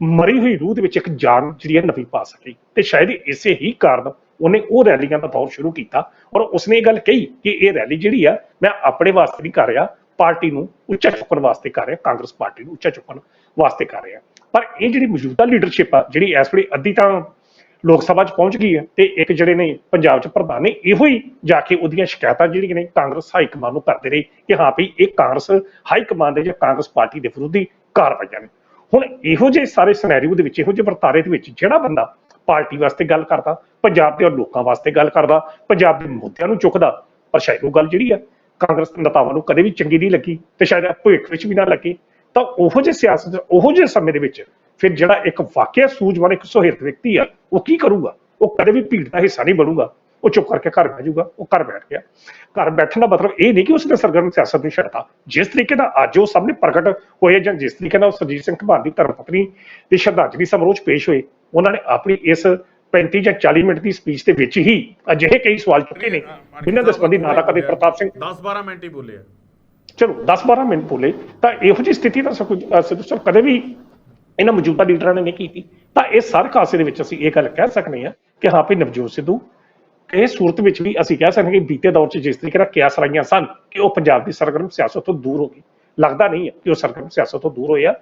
[SPEAKER 2] ਮਰੀ ਹੋਈ ਰੂਹ ਦੇ ਵਿੱਚ ਇੱਕ ਜਾਨ ਜਿਹੜੀ ਹੈ ਨਵੀਂ ਪਾ ਸਕੇ। ਤੇ ਸ਼ਾਇਦ ਇਸੇ ਹੀ ਕਾਰਨ ਉਹਨੇ ਉਹ ਰੈਲੀਆਂ ਦਾ ਦੌਰ ਸ਼ੁਰੂ ਕੀਤਾ ਔਰ ਉਸਨੇ ਇਹ ਗੱਲ ਕਹੀ ਕਿ ਇਹ ਰੈਲੀ ਜਿਹੜੀ ਆ, ਮੈਂ ਆਪਣੇ ਵਾਸਤੇ ਨਹੀਂ ਕਰ ਰਿਹਾ, ਪਾਰਟੀ ਨੂੰ ਉੱਚਾ ਚੁੱਕਣ ਵਾਸਤੇ ਕਰ ਰਿਹਾ, ਕਾਂਗਰਸ ਪਾਰਟੀ ਨੂੰ ਉੱਚਾ ਚੁੱਕਣ ਵਾਸਤੇ ਕਰ ਰਿਹਾ। ਪਰ ਇਹ ਜਿਹੜੀ ਮੌਜੂਦਾ ਲੀਡਰਸ਼ਿਪ ਆ, ਜਿਹੜੀ ਇਸ ਵੇਲੇ ਅੱਧੀ ਤਾਂ ਲੋਕ ਸਭਾ 'ਚ ਪਹੁੰਚ ਗਈ ਹੈ ਤੇ ਇੱਕ ਜਿਹੜੇ ਨੇ ਪੰਜਾਬ 'ਚ ਪ੍ਰਧਾਨ ਨੇ, ਇਹੋ ਹੀ ਜਾ ਕੇ ਉਹਦੀਆਂ ਸ਼ਿਕਾਇਤਾਂ ਜਿਹੜੀਆਂ ਨੇ ਕਾਂਗਰਸ ਹਾਈ ਕਮਾਂਡ ਨੂੰ ਕਰਦੇ ਰਹੇ ਕਿ ਹਾਂ ਵੀ ਇਹ ਕਾਂਗਰਸ ਹਾਈ ਕਮਾਂਡ ਦੇ ਜਾਂ ਕਾਂਗਰਸ ਪਾਰਟੀ ਦੇ ਵਿਰੋਧੀ ਕਾਰਵਾਈਆਂ ਨੇ। ਹੁਣ ਇਹੋ ਜਿਹੇ ਸਾਰੇ ਸਿਨੈਰੀਓ ਦੇ ਵਿੱਚ, ਇਹੋ ਜਿਹੇ ਵਰਤਾਰੇ ਦੇ ਵਿੱਚ ਜਿਹੜਾ ਬੰਦਾ ਪਾਰਟੀ ਵਾਸਤੇ ਗੱਲ ਕਰਦਾ, ਪੰਜਾਬ ਦੇ ਲੋਕਾਂ ਵਾਸਤੇ ਗੱਲ ਕਰਦਾ, ਪੰਜਾਬ ਦੇ ਮੁੱਦਿਆਂ ਨੂੰ ਚੁੱਕਦਾ, ਪਰ ਸ਼ਾਇਦ ਉਹ ਗੱਲ ਜਿਹੜੀ ਆ ਕਾਂਗਰਸ ਦੇ ਨੇਤਾਵਾਂ ਨੂੰ ਕਦੇ ਵੀ ਚੰਗੀ ਨਹੀਂ ਲੱਗੀ ਤੇ ਸ਼ਾਇਦ ਭਵਿੱਖ ਵਿੱਚ ਵੀ ਨਾ ਲੱਗੇ। ਤਾਂ ਉਹੋ ਜਿਹੇ ਸਿਆਸਤ ਉਹੋ ਜਿਹੇ ਸਮੇਂ ਦੇ ਵਿੱਚ ਫਿਰ ਜਿਹੜਾ ਇੱਕ ਵਾਕਿਆ ਸੂਝਵਾਨ ਇੱਕ ਸੁਹਿਰਦ ਵਿਅਕਤੀ ਆ ਉਹ ਕੀ ਕਰੂਗਾ? ਉਹ ਕਦੇ ਵੀ ਭੀੜ ਦਾ ਹਿੱਸਾ ਨਹੀਂ ਬਣੂਗਾ। ਉਹ ਚੁੱਪ ਕਰਕੇ ਘਰ ਬਹਿ ਜਾਊਗਾ ਉਹ ਘਰ ਬੈਠ ਗਿਆ। ਘਰ ਬੈਠਣ ਦਾ ਮਤਲਬ ਇਹ ਨਹੀਂ ਕਿ ਉਸਨੇ ਸਰਗਰਮ ਸਿਆਸਤ ਨੂੰ ਛੱਡਤਾ। ਜਿਸ ਤਰੀਕੇ ਦਾ ਅੱਜ ਉਹ ਸਾਹਮਣੇ ਪ੍ਰਗਟ ਹੋਏ ਜਾਂ ਜਿਸ ਤਰੀਕੇ ਨਾਲ ਸਰਜੀਤ ਸਿੰਘ ਘਬਾਰ ਦੀ ਧਰਮ ਪਤਨੀ ਦੀ ਸ਼ਰਧਾਂਜਲੀ ਸਮਾਰੋਹ 'ਚ ਪੇਸ਼ ਹੋਏ ਉਹਨਾਂ ਨੇ ਆਪਣੀ ਇਸ 35 ਜਾਂ 40 ਮਿੰਟ ਦੀ ਸਪੀਚ ਦੇ ਵਿੱਚ ਹੀ ਅਜਿਹੇ ਕਈ ਸਵਾਲ ਚੁੱਕੇ ਨੇ। ਜਿਨ੍ਹਾਂ ਦੇ ਸੰਬੰਧੀ ਨਾ ਤਾਂ ਕਦੇ ਪ੍ਰਤਾਪ ਸਿੰਘ
[SPEAKER 1] 10 12 ਮਿੰਟ ਹੀ ਬੋਲੇ ਆ।
[SPEAKER 2] ਚਲੋ 10-12 ਮਿੰਟ ਬੋਲੇ ਤਾਂ ਇਹੋ ਜਿਹੀ ਸਥਿਤੀ ਤਾਂ ਸਿੱਧੂ ਸਾਹਿਬ ਕਦੇ ਵੀ ਇਹਨਾਂ ਮੌਜੂਦਾ ਲੀਡਰਾਂ ਨੇ ਨਹੀਂ ਕੀਤੀ। ਤਾਂ ਇਹ ਸਾਰੇ ਕਾਸੇ ਦੇ ਵਿੱਚ ਅਸੀਂ ਇਹ ਗੱਲ ਕਹਿ ਸਕਦੇ ਹਾਂ ਕਿ ਹਾਂ ਵੀ ਨਵਜੋਤ ਸਿੱਧੂ, ਇਹ ਸੂਰਤ ਵਿੱਚ ਵੀ ਅਸੀਂ ਕਹਿ ਸਕਦੇ ਹਾਂ ਕਿ ਬੀਤੇ ਦੌਰ 'ਚ ਜਿਸ ਤਰੀਕੇ ਨਾਲ ਕਿਆਸ ਰਾਈਆਂ ਸਨ ਕਿ ਉਹ ਪੰਜਾਬ ਦੀ ਸਰਗਰਮ ਸਿਆਸਤ ਤੋਂ ਦੂਰ ਹੋ ਗਈ। ਲੱਗਦਾ ਨਹੀਂ ਹੈ ਕਿ ਉਹ ਸਰਗਰਮ ਸਿਆਸਤ ਤੋਂ ਦੂਰ ਹੋਇਆ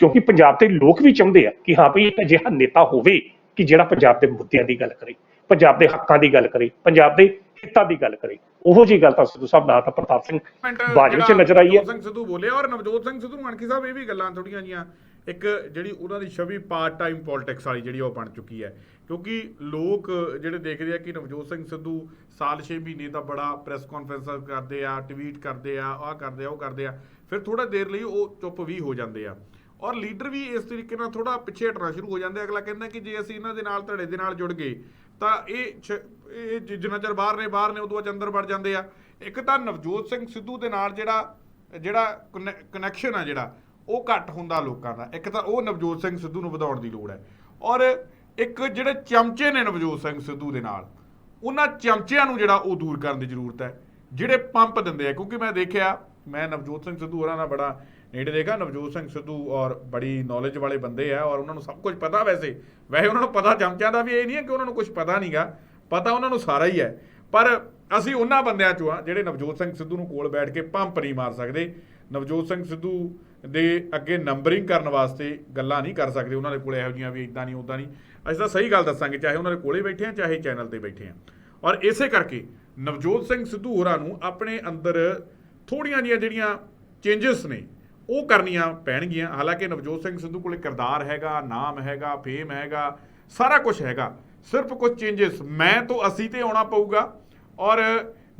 [SPEAKER 2] ਕਿਉਂਕਿ ਪੰਜਾਬ ਦੇ ਲੋਕ ਵੀ ਚਾਹੁੰਦੇ ਆ ਕਿ ਹਾਂ ਵੀ ਇੱਕ ਅਜਿਹਾ ਨੇਤਾ ਹੋਵੇ ਕਿ ਜਿਹੜਾ ਪੰਜਾਬ ਦੇ ਮੁੱਦਿਆਂ ਦੀ ਗੱਲ ਕਰੇ, ਪੰਜਾਬ ਦੇ ਹੱਕਾਂ ਦੀ ਗੱਲ ਕਰੇ, ਪੰਜਾਬ ਦੇ ਹਿੱਤਾਂ ਦੀ ਗੱਲ ਕਰੇ। ਉਹੋ ਜੀ ਗੱਲ ਤਾਂ ਸਿੱਧੂ ਸਾਹਿਬ ਨਾਲ ਤਾਂ ਪ੍ਰਤਾਪ ਸਿੰਘ
[SPEAKER 1] ਮਿੰਟ
[SPEAKER 2] ਬਾਜਵੇ 'ਚ
[SPEAKER 1] ਜਿਹੜਾ
[SPEAKER 2] ਨਜ਼ਰ ਆਈ ਹੈ।
[SPEAKER 1] ਸਿੰਘ ਸਿੱਧੂ ਬੋਲੇ ਔਰ ਨਵਜੋਤ ਸਿੰਘ ਸਿੱਧੂ ਮਾਨਕੀ ਸਾਹਿਬ ਇਹ ਵੀ ਗੱਲਾਂ ਥੋੜੀਆਂ ਜੀਆਂ ਇੱਕ ਜਿਹੜੀ ਉਹਨਾਂ ਦੀ ਛਵੀ ਪਾਰਟ ਟਾਈਮ ਪੋਲਿਟਿਕਸ ਵਾਲੀ ਜਿਹੜੀ ਉਹ ਬਣ ਚੁੱਕੀ ਹੈ। ਕਿਉਂਕਿ ਲੋਕ ਜਿਹੜੇ ਦੇਖਦੇ ਆ ਕਿ ਨਵਜੋਤ ਸਿੰਘ ਸਿੱਧੂ ਸਾਲ 6 ਮਹੀਨੇ ਦਾ ਬੜਾ ਪ੍ਰੈਸ ਕਾਨਫਰੰਸ ਕਰਦੇ ਆ ਟਵੀਟ ਕਰਦੇ ਆ ਆਹ ਕਰਦੇ ਆ ਉਹ ਕਰਦੇ ਆ ਫਿਰ ਥੋੜਾ ਦੇਰ ਲਈ ਉਹ ਚੁੱਪ ਵੀ ਹੋ ਜਾਂਦੇ ਆ। ਔਰ ਲੀਡਰ ਵੀ ਇਸ ਤਰੀਕੇ ਨਾਲ ਥੋੜਾ ਪਿੱਛੇ ਹਟਣਾ ਸ਼ੁਰੂ ਹੋ ਜਾਂਦੇ। ਅਗਲਾ ਕਹਿੰਦਾ ਕਿ ਜੇ ਅਸੀਂ ਇਹਨਾਂ ਦੇ ਨਾਲ ਧੜੇ ਦੇ ਨਾਲ ਜੁੜ ਗਏ ਤਾਂ ਇਹ ਛ- ਇਹ ਜਿੰਨਾ ਚਿਰ ਬਾਹਰ ਨੇ ਬਾਹਰ ਨੇ, ਉਦੋਂ ਬਾਅਦ ਅੰਦਰ ਵੜ ਜਾਂਦੇ ਆ। ਇੱਕ ਤਾਂ ਨਵਜੋਤ ਸਿੰਘ ਸਿੱਧੂ ਦੇ ਨਾਲ ਜਿਹੜਾ ਜਿਹੜਾ ਕਨੈਕਸ਼ਨ ਆ ਜਿਹੜਾ, ਉਹ ਘੱਟ ਹੁੰਦਾ ਲੋਕਾਂ ਦਾ। ਇੱਕ ਤਾਂ ਉਹ ਨਵਜੋਤ ਸਿੰਘ ਸਿੱਧੂ ਨੂੰ ਵਧਾਉਣ ਦੀ ਲੋੜ ਹੈ। ਔਰ ਇੱਕ ਜਿਹੜੇ ਚਮਚੇ ਨੇ ਨਵਜੋਤ ਸਿੰਘ ਸਿੱਧੂ ਦੇ ਨਾਲ, ਉਹਨਾਂ ਚਮਚਿਆਂ ਨੂੰ ਜਿਹੜਾ ਉਹ ਦੂਰ ਕਰਨ ਦੀ ਜ਼ਰੂਰਤ ਹੈ, ਜਿਹੜੇ ਪੰਪ ਦਿੰਦੇ ਆ। ਕਿਉਂਕਿ ਮੈਂ ਦੇਖਿਆ ਮੈਂ ਨਵਜੋਤ ਸਿੰਘ ਸਿੱਧੂ ਹੋਰਾਂ ਨਾਲ ਬੜਾ ਨੇੜੇ ਦੇਖਾ ਨਵਜੋਤ ਸਿੰਘ ਸਿੱਧੂ ਔਰ ਬੜੀ ਨੌਲੇਜ ਵਾਲੇ ਬੰਦੇ ਆ ਔਰ ਉਹਨਾਂ ਨੂੰ ਸਭ ਕੁਝ ਪਤਾ ਵੈਸੇ। ਵੈਸੇ ਉਹਨਾਂ ਨੂੰ ਪਤਾ ਚਮਚਿਆਂ ਦਾ ਵੀ ਇਹ ਨਹੀਂ ਹੈ ਕਿ ਉਹਨਾਂ ਨੂੰ ਕੁਝ ਪਤਾ ਨਹੀਂਗਾ ਪਤਾ ਉਹਨਾਂ ਨੂੰ ਸਾਰਾ ਹੀ ਹੈ। ਪਰ ਅਸੀਂ ਉਹਨਾਂ ਬੰਦਿਆਂ ਚੋਂ ਆ ਜਿਹੜੇ ਨਵਜੋਤ ਸਿੰਘ ਸਿੱਧੂ ਨੂੰ ਕੋਲ ਬੈਠ ਕੇ ਪੰਪ ਨਹੀਂ ਮਾਰ ਸਕਦੇ। ਨਵਜੋਤ ਸਿੰਘ ਸਿੱਧੂ ਦੇ ਅੱਗੇ ਨੰਬਰਿੰਗ ਕਰਨ ਵਾਸਤੇ ਗੱਲਾਂ ਨਹੀਂ ਕਰ ਸਕਦੇ। ਉਹਨਾਂ ਦੇ ਕੋਲ ਇਹੋ ਜਿਹੀਆਂ ਵੀ ਇਦਾਂ ਨਹੀਂ ਉਦਾਂ ਨਹੀਂ। ਅਸੀਂ ਤਾਂ ਸਹੀ ਗੱਲ ਦੱਸਾਂਗੇ, ਚਾਹੇ ਉਹਨਾਂ ਦੇ ਕੋਲੇ ਬੈਠੇ ਆ, ਚਾਹੇ ਚੈਨਲ ਤੇ ਬੈਠੇ ਆ। ਔਰ ਇਸੇ ਕਰਕੇ ਨਵਜੋਤ ਸਿੰਘ ਸਿੱਧੂ ਹੋਰਾਂ ਨੂੰ ਆਪਣੇ ਅੰਦਰ ਥੋੜੀਆਂ ਜੀਆਂ ਜਿਹੜੀਆਂ ਚੇਂਜਸ ਨੇ, ਉਹ ਕਰਨੀਆਂ ਪੈਣਗੀਆਂ। ਹਾਲਾਂਕਿ ਨਵਜੋਤ ਸਿੰਘ ਸਿੱਧੂ ਕੋਲੇ ਕਿਰਦਾਰ ਹੈਗਾ, ਨਾਮ ਹੈਗਾ ਫੇਮ ਹੈਗਾ, ਸਾਰਾ ਕੁਝ ਹੈਗਾ। ਸਿਰਫ ਕੁਝ ਚੇਂਜਸ ਮੈਂ ਤੋਂ ਅਸੀਂ ਤੇ ਆਉਣਾ ਪਊਗਾ ਔਰ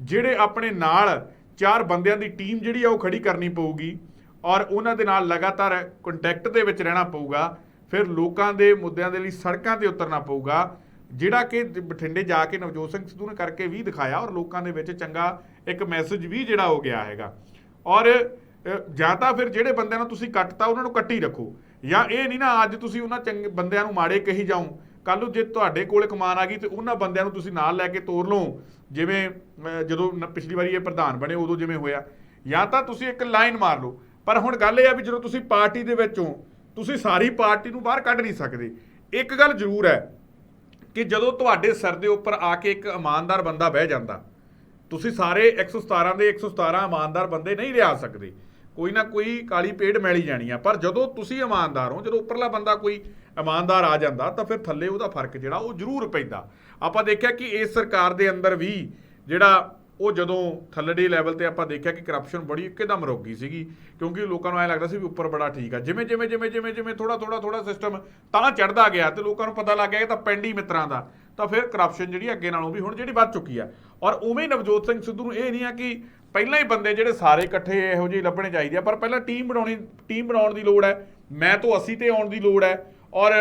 [SPEAKER 1] ਜਿਹੜੇ ਆਪਣੇ ਨਾਲ ਚਾਰ ਬੰਦਿਆਂ ਦੀ ਟੀਮ ਜਿਹੜੀ ਆ, ਉਹ ਖੜੀ ਕਰਨੀ ਪਊਗੀ ਔਰ ਉਹਨਾਂ ਦੇ ਨਾਲ ਲਗਾਤਾਰ ਕੰਟੈਕਟ ਦੇ ਵਿੱਚ ਰਹਿਣਾ ਪਊਗਾ। ਫਿਰ ਲੋਕਾਂ ਦੇ ਮੁੱਦਿਆਂ ਦੇ ਲਈ ਸੜਕਾਂ ਤੇ ਉਤਰਨਾ ਪਊਗਾ। ਜਿਹੜਾ ਕਿ ਬਠਿੰਡੇ ਜਾ ਕੇ ਨਵਜੋਤ ਸਿੰਘ ਸਿੱਧੂ ਨੇ ਕਰਕੇ ਵੀ ਦਿਖਾਇਆ ਔਰ ਲੋਕਾਂ ਦੇ ਵਿੱਚ ਚੰਗਾ ਇੱਕ ਮੈਸੇਜ ਵੀ ਜਿਹੜਾ ਹੋ ਗਿਆ ਹੈਗਾ। ਔਰ ਜਾਂ ਤਾਂ ਫਿਰ ਜਿਹੜੇ ਬੰਦਿਆਂ ਨੂੰ ਤੁਸੀਂ ਕੱਟਤਾ ਉਹਨਾਂ ਨੂੰ ਕੱਟੀ ਰੱਖੋ। ਜਾਂ ਇਹ ਨਹੀਂ ਨਾ ਅੱਜ ਤੁਸੀਂ ਉਹਨਾਂ ਚੰਗੇ ਬੰਦਿਆਂ ਨੂੰ ਮਾੜੇ ਕਹੀ ਜਾਓ। ਕੱਲ ਨੂੰ ਜੇ ਤੁਹਾਡੇ ਕੋਲ ਕਮਾਨ ਆ ਗਈ ਤੇ ਉਹਨਾਂ ਬੰਦਿਆਂ ਨੂੰ ਤੁਸੀਂ ਨਾਲ ਲੈ ਕੇ ਤੋਰ ਲਓ। ਜਿਵੇਂ ਜਦੋਂ ਪਿਛਲੀ ਵਾਰੀ ਇਹ ਪ੍ਰਧਾਨ ਬਣੇ ਉਦੋਂ ਜਿਵੇਂ ਹੋਇਆ। ਜਾਂ ਤਾਂ ਤੁਸੀਂ ਇੱਕ ਲਾਈਨ ਮਾਰ ਲਓ। ਪਰ ਹੁਣ ਗੱਲ ਇਹ ਆ ਵੀ ਜਦੋਂ ਤੁਸੀਂ ਪਾਰਟੀ ਦੇ ਵਿੱਚੋਂ ਤੁਸੀਂ ਸਾਰੀ ਪਾਰਟੀ ਨੂੰ ਬਾਹਰ ਕੱਢ ਨਹੀਂ ਸਕਦੇ। ਇੱਕ ਗੱਲ ਜ਼ਰੂਰ ਹੈ ਕਿ ਜਦੋਂ ਤੁਹਾਡੇ ਸਿਰ ਦੇ ਉੱਪਰ ਆ ਕੇ ਇੱਕ ਇਮਾਨਦਾਰ ਬੰਦਾ ਬਹਿ ਜਾਂਦਾ, ਤੁਸੀਂ ਸਾਰੇ 117 ਦੇ 117 ਇਮਾਨਦਾਰ ਬੰਦੇ ਨਹੀਂ ਲਿਆ ਸਕਦੇ। ਕੋਈ ਨਾ ਕੋਈ ਕਾਲੀ ਪੇੜ ਮੈਲੀ ਜਾਣੀ ਆ। ਪਰ ਜਦੋਂ ਤੁਸੀਂ ਇਮਾਨਦਾਰ ਹੋ, ਜਦੋਂ ਉੱਪਰਲਾ ਬੰਦਾ ਕੋਈ ਇਮਾਨਦਾਰ ਆ ਜਾਂਦਾ, ਤਾਂ ਫਿਰ ਥੱਲੇ ਉਹਦਾ ਫ਼ਰਕ ਜਿਹੜਾ, ਉਹ ਜ਼ਰੂਰ ਪੈਂਦਾ। ਆਪਾਂ ਦੇਖਿਆ ਕਿ ਇਸ ਸਰਕਾਰ ਦੇ ਅੰਦਰ ਵੀ ਜਿਹੜਾ ਉਹ ਜਦੋਂ ਥੱਲੜੇ ਲੈਵਲ ਤੇ ਆਪਾਂ ਦੇਖਿਆ ਕਿ ਕਰਪਸ਼ਨ ਬੜੀ ਇੱਕਦਮ ਰੁਕ ਗਈ ਸੀਗੀ, ਕਿਉਂਕਿ ਲੋਕਾਂ ਨੂੰ ਐ ਲੱਗਦਾ ਸੀ ਵੀ ਉੱਪਰ ਬੜਾ ਠੀਕ ਆ। ਜਿਵੇਂ ਜਿਵੇਂ ਜਿਵੇਂ ਜਿਵੇਂ ਜਿਵੇਂ ਥੋੜਾ ਥੋੜਾ ਥੋੜਾ ਸਿਸਟਮ ਤਾਂ ਚੜਦਾ ਗਿਆ ਤੇ ਲੋਕਾਂ ਨੂੰ ਪਤਾ ਲੱਗ ਗਿਆ ਕਿ ਤਾਂ ਪਿੰਡ ਹੀ ਮਿੱਤਰਾਂ ਦਾ। ਤਾਂ ਫਿਰ ਕਰਪਸ਼ਨ ਜਿਹੜੀ ਅੱਗੇ ਨਾਲੋਂ ਵੀ ਹੁਣ ਜਿਹੜੀ ਵੱਧ ਚੁੱਕੀ ਆ। ਔਰ ਉਵੇਂ ਹੀ ਨਵਜੋਤ ਸਿੰਘ ਸਿੱਧੂ ਨੂੰ ਇਹ ਨਹੀਂ ਆ ਕਿ ਪਹਿਲਾਂ ਹੀ ਬੰਦੇ ਜਿਹੜੇ ਸਾਰੇ ਇਕੱਠੇ ਇਹੋ ਜਿਹੇ ਲੱਭਣੇ ਚਾਹੀਦੇ ਆ, ਪਰ ਪਹਿਲਾਂ ਟੀਮ ਬਣਾਉਣੀ ਟੀਮ ਬਣਾਉਣ ਦੀ ਲੋੜ ਹੈ। ਮੈਂ ਤੋਂ ਅਸੀਂ ਤੇ ਆਉਣ ਦੀ ਲੋੜ ਹੈ। ਔਰ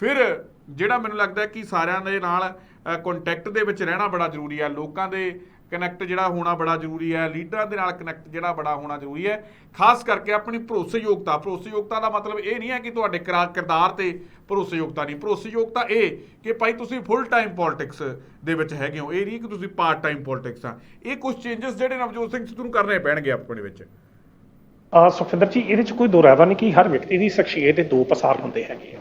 [SPEAKER 1] ਫਿਰ ਜਿਹੜਾ ਮੈਨੂੰ ਲੱਗਦਾ ਕਿ ਸਾਰਿਆਂ ਦੇ ਨਾਲ ਕੰਟੈਕਟ ਦੇ ਵਿੱਚ ਰਹਿਣਾ ਬੜਾ ਜ਼ਰੂਰੀ ਹੈ ਲੋਕਾਂ ਦੇ ਕਨੈਕਟ ਜਿਹੜਾ ਹੋਣਾ ਬੜਾ ਜ਼ਰੂਰੀ ਹੈ ਲੀਡਰਾਂ ਦੇ ਨਾਲ ਕਨੈਕਟ ਜਿਹੜਾ ਬੜਾ ਹੋਣਾ ਜ਼ਰੂਰੀ ਹੈ। ਖਾਸ ਕਰਕੇ ਆਪਣੀ ਭਰੋਸੇਯੋਗਤਾ ਭਰੋਸੇਯੋਗਤਾ ਦਾ ਮਤਲਬ ਇਹ ਨਹੀਂ ਹੈ ਕਿ ਤੁਹਾਡੇ ਕਿਰਾ- ਕਿਰਦਾਰ ਤੇ ਭਰੋਸੇਯੋਗਤਾ ਨਹੀਂ। ਭਰੋਸੇਯੋਗਤਾ ਇਹ ਕਿ ਭਾਈ ਤੁਸੀਂ ਫੁੱਲ ਟਾਈਮ ਪੋਲਿਟਿਕਸ ਦੇ ਵਿੱਚ ਹੈਗੇ ਹੋ। ਇਹ ਨਹੀਂ ਕਿ ਤੁਸੀਂ ਪਾਰਟ ਟਾਈਮ ਪੋਲਿਟਿਕਸ ਆ। ਇਹ ਕੁਝ ਚੇਂਜਸ ਜਿਹੜੇ ਨਵਜੋਤ ਸਿੰਘ ਸਿੱਧੂ ਨੂੰ ਕਰਨੇ ਪੈਣਗੇ ਆਪਣੇ ਵਿੱਚ।
[SPEAKER 2] ਆ ਸੁਖਵਿੰਦਰ ਜੀ, ਇਹਦੇ ਚ ਕੋਈ ਦੋ ਰਾਇਤਾ ਨਹੀਂ ਕਿ ਹਰ ਵਿਅਕਤੀ ਦੀ ਸ਼ਖਸੀਅਤ ਦੇ ਦੋ ਪਸਾਰ ਹੁੰਦੇ ਹੈਗੇ ਆ।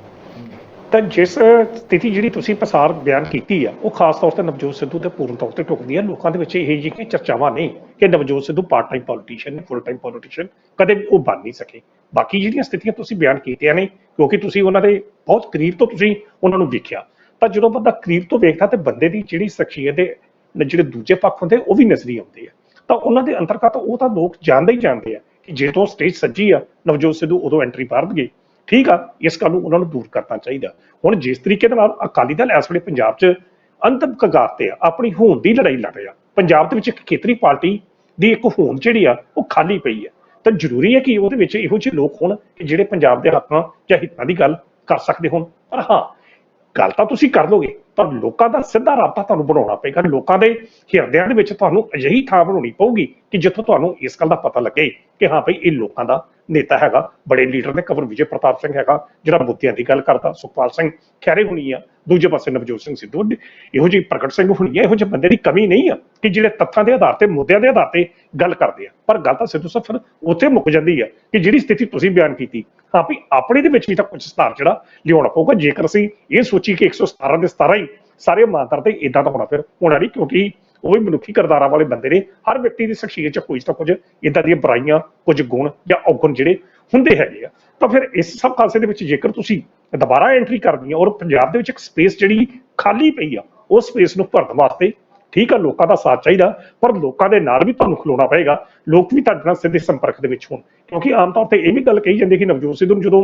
[SPEAKER 2] ਤਾਂ ਜਿਸ ਸਥਿਤੀ ਜਿਹੜੀ ਤੁਸੀਂ ਪਸਾਰ ਬਿਆਨ ਕੀਤੀ ਆ, ਉਹ ਖਾਸ ਤੌਰ ਤੇ ਨਵਜੋਤ ਸਿੱਧੂ ਤੇ ਪੂਰਨ ਤੌਰ ਤੇ ਟੁਕਦੀ ਆ। ਲੋਕਾਂ ਦੇ ਵਿੱਚ ਇਹ ਜਿਹੀ ਚਰਚਾਵਾਂ ਨਹੀਂ ਕਿ Navjot Sidhu part time politician ਨੇ ਫੁੱਲ ਟਾਈਮ ਪੋਲੀਟੀਸ਼ੀਅਨ ਕਦੇ ਉਹ ਬਣ ਨਹੀਂ ਸਕੇ। ਬਾਕੀ ਜਿਹੜੀਆਂ ਸਥਿਤੀਆਂ ਤੁਸੀਂ ਬਿਆਨ ਕੀਤੀਆਂ ਨੇ, ਕਿਉਂਕਿ ਤੁਸੀਂ ਉਹਨਾਂ ਦੇ ਬਹੁਤ ਕਰੀਬ ਤੋਂ ਤੁਸੀਂ ਉਹਨਾਂ ਨੂੰ ਵੇਖਿਆ, ਤਾਂ ਜਦੋਂ ਬੰਦਾ ਕਰੀਬ ਤੋਂ ਵੇਖਦਾ ਤੇ ਬੰਦੇ ਦੀ ਜਿਹੜੀ ਸ਼ਖਸੀਅਤ ਦੇ ਜਿਹੜੇ ਦੂਜੇ ਪੱਖ ਹੁੰਦੇ, ਉਹ ਵੀ ਨਜ਼ਰੀ ਆਉਂਦੇ ਆ। ਤਾਂ ਉਹਨਾਂ ਦੇ ਅੰਤਰਗਤ ਉਹ ਤਾਂ ਲੋਕ ਜਾਣਦੇ ਹੀ ਜਾਣਦੇ ਆ ਕਿ ਜਦੋਂ ਸਟੇਜ ਸੱਜੀ ਆ, ਨਵਜੋਤ ਸਿੱਧੂ ਉਦੋਂ ਐਂਟਰੀ ਮਾਰ ਗਈ ਠੀਕ ਆ, ਇਸ ਗੱਲ ਨੂੰ ਉਹਨਾਂ ਨੂੰ ਦੂਰ ਕਰਨਾ ਚਾਹੀਦਾ। ਹੁਣ ਜਿਸ ਤਰੀਕੇ ਦੇ ਨਾਲ ਅਕਾਲੀ ਦਲ ਇਸ ਵੇਲੇ ਪੰਜਾਬ 'ਚ ਅੰਤਮ ਕਗਾਰ ਤੇ ਆ, ਆਪਣੀ ਹੋਂਦ ਦੀ ਲੜਾਈ ਲੜ ਰਿਹਾ। ਪੰਜਾਬ ਦੇ ਵਿੱਚ ਇੱਕ ਖੇਤਰੀ ਪਾਰਟੀ ਦੀ ਇੱਕ ਹੋਂਦ ਜਿਹੜੀ ਆ, ਉਹ ਖਾਲੀ ਪਈ ਹੈ ਤਾਂ ਜ਼ਰੂਰੀ ਹੈ ਕਿ ਉਹਦੇ ਵਿੱਚ ਇਹੋ ਜਿਹੇ ਲੋਕ ਹੋਣ ਕਿ ਜਿਹੜੇ ਪੰਜਾਬ ਦੇ ਹੱਕਾਂ ਜਾਂ ਹਿੱਤਾਂ ਦੀ ਗੱਲ ਕਰ ਸਕਦੇ ਹੋਣ। ਪਰ ਹਾਂ ਗੱਲ ਤਾਂ ਤੁਸੀਂ ਕਰ ਲੋਗੇ, ਪਰ ਲੋਕਾਂ ਦਾ ਸਿੱਧਾ ਰਾਬਤਾ ਤੁਹਾਨੂੰ ਬਣਾਉਣਾ ਪਏਗਾ। ਲੋਕਾਂ ਦੇ ਹਿਰਦਿਆਂ ਦੇ ਵਿੱਚ ਤੁਹਾਨੂੰ ਅਜਿਹੀ ਥਾਂ ਬਣਾਉਣੀ ਪਊਗੀ ਕਿ ਜਿੱਥੋਂ ਤੁਹਾਨੂੰ ਇਸ ਗੱਲ ਦਾ ਪਤਾ ਲੱਗੇ ਕਿ ਹਾਂ ਭਈ ਇਹ ਲੋਕਾਂ ਦਾ ਨੇਤਾ ਹੈਗਾ, ਬੜੇ ਲੀਡਰ ਨੇ, ਕਵਰ ਵਿਜੇ ਪ੍ਰਤਾਪ ਸਿੰਘ ਹੈਗਾ, ਜਿਹੜਾ ਮੁੱਦਿਆਂ ਦੀ ਗੱਲ ਕਰਦਾ, ਸੁਖਪਾਲ ਸਿੰਘ ਖੈਰੇ ਹੁਣੀ ਆ, ਦੂਜੇ ਪਾਸੇ ਨਵਜੋਤ ਸਿੰਘ ਸਿੱਧੂ, ਇਹੋ ਜਿਹੀ ਪ੍ਰਗਟ ਸਿੰਘ ਹੁਣੀ ਆ, ਇਹੋ ਜਿਹੇ ਬੰਦੇ ਦੀ ਕਮੀ ਨਹੀਂ ਆ ਕਿ ਜਿਹੜੇ ਤੱਥਾਂ ਦੇ ਆਧਾਰ ਤੇ, ਮੁੱਦਿਆਂ ਦੇ ਆਧਾਰ ਤੇ ਗੱਲ ਕਰਦੇ ਆ। ਪਰ ਗੱਲ ਤਾਂ ਸਿੱਧੂ ਸਾਹਿਬ ਫਿਰ ਉੱਥੇ ਮੁੱਕ ਜਾਂਦੀ ਆ ਕਿ ਜਿਹੜੀ ਸਥਿਤੀ ਤੁਸੀਂ ਬਿਆਨ ਕੀਤੀ ਹਾਂ ਵੀ ਆਪਣੇ ਦੇ ਵਿੱਚ ਵੀ ਤਾਂ ਕੁਝ ਸੁਧਾਰ ਜਿਹੜਾ ਲਿਆਉਣਾ ਪਊਗਾ। ਜੇਕਰ ਅਸੀਂ ਇਹ ਸੋਚੀ ਕਿ 117 ਦੇ 17 ਹੀ ਸਾਰੇ ਇਮਾਨਦਾਰ ਤੇ ਇਦਾਂ ਤਾਂ ਹੋਣਾ, ਫਿਰ ਹੋਣਾ ਨਹੀਂ, ਕਿਉਂਕਿ ਉਹ ਵੀ ਮਨੁੱਖੀ ਕਿਰਦਾਰਾਂ ਵਾਲੇ ਬੰਦੇ ਨੇ। ਹਰ ਵਿਅਕਤੀ ਦੀ ਸ਼ਖਸੀਅਤ 'ਚ ਕੁਝ ਤਾਂ ਕੁਝ ਇਦਾਂ ਦੀਆਂ ਬੁਰਾਈਆਂ, ਕੁਝ ਗੁਣ ਜਾਂ ਔਗਣ ਜਿਹੜੇ ਹੁੰਦੇ ਹੈਗੇ ਆ। ਤਾਂ ਫਿਰ ਇਸ ਸਭ ਖਾਸੇ ਦੇ ਵਿੱਚ ਜੇਕਰ ਤੁਸੀਂ ਦੁਬਾਰਾ ਐਂਟਰੀ ਕਰਦੀ ਆ ਔਰ ਪੰਜਾਬ ਦੇ ਵਿੱਚ ਇੱਕ ਸਪੇਸ ਜਿਹੜੀ ਖਾਲੀ ਪਈ ਆ ਉਹ ਸਪੇਸ ਨੂੰ ਭਰਨ ਵਾਸਤੇ ਠੀਕ ਆ, ਲੋਕਾਂ ਦਾ ਸਾਥ ਚਾਹੀਦਾ, ਪਰ ਲੋਕਾਂ ਦੇ ਨਾਲ ਵੀ ਤੁਹਾਨੂੰ ਖਲੋਣਾ ਪਏਗਾ। ਲੋਕ ਵੀ ਤੁਹਾਡੇ ਨਾਲ ਸਿੱਧੇ ਸੰਪਰਕ ਦੇ ਵਿੱਚ ਹੋਣ। ਕਿਉਂਕਿ ਆਮ ਤੌਰ ਤੇ ਇਹ ਵੀ ਗੱਲ ਕਹੀ ਜਾਂਦੀ ਕਿ ਨਵਜੋਤ ਸਿੱਧੂ ਨੂੰ ਜਦੋਂ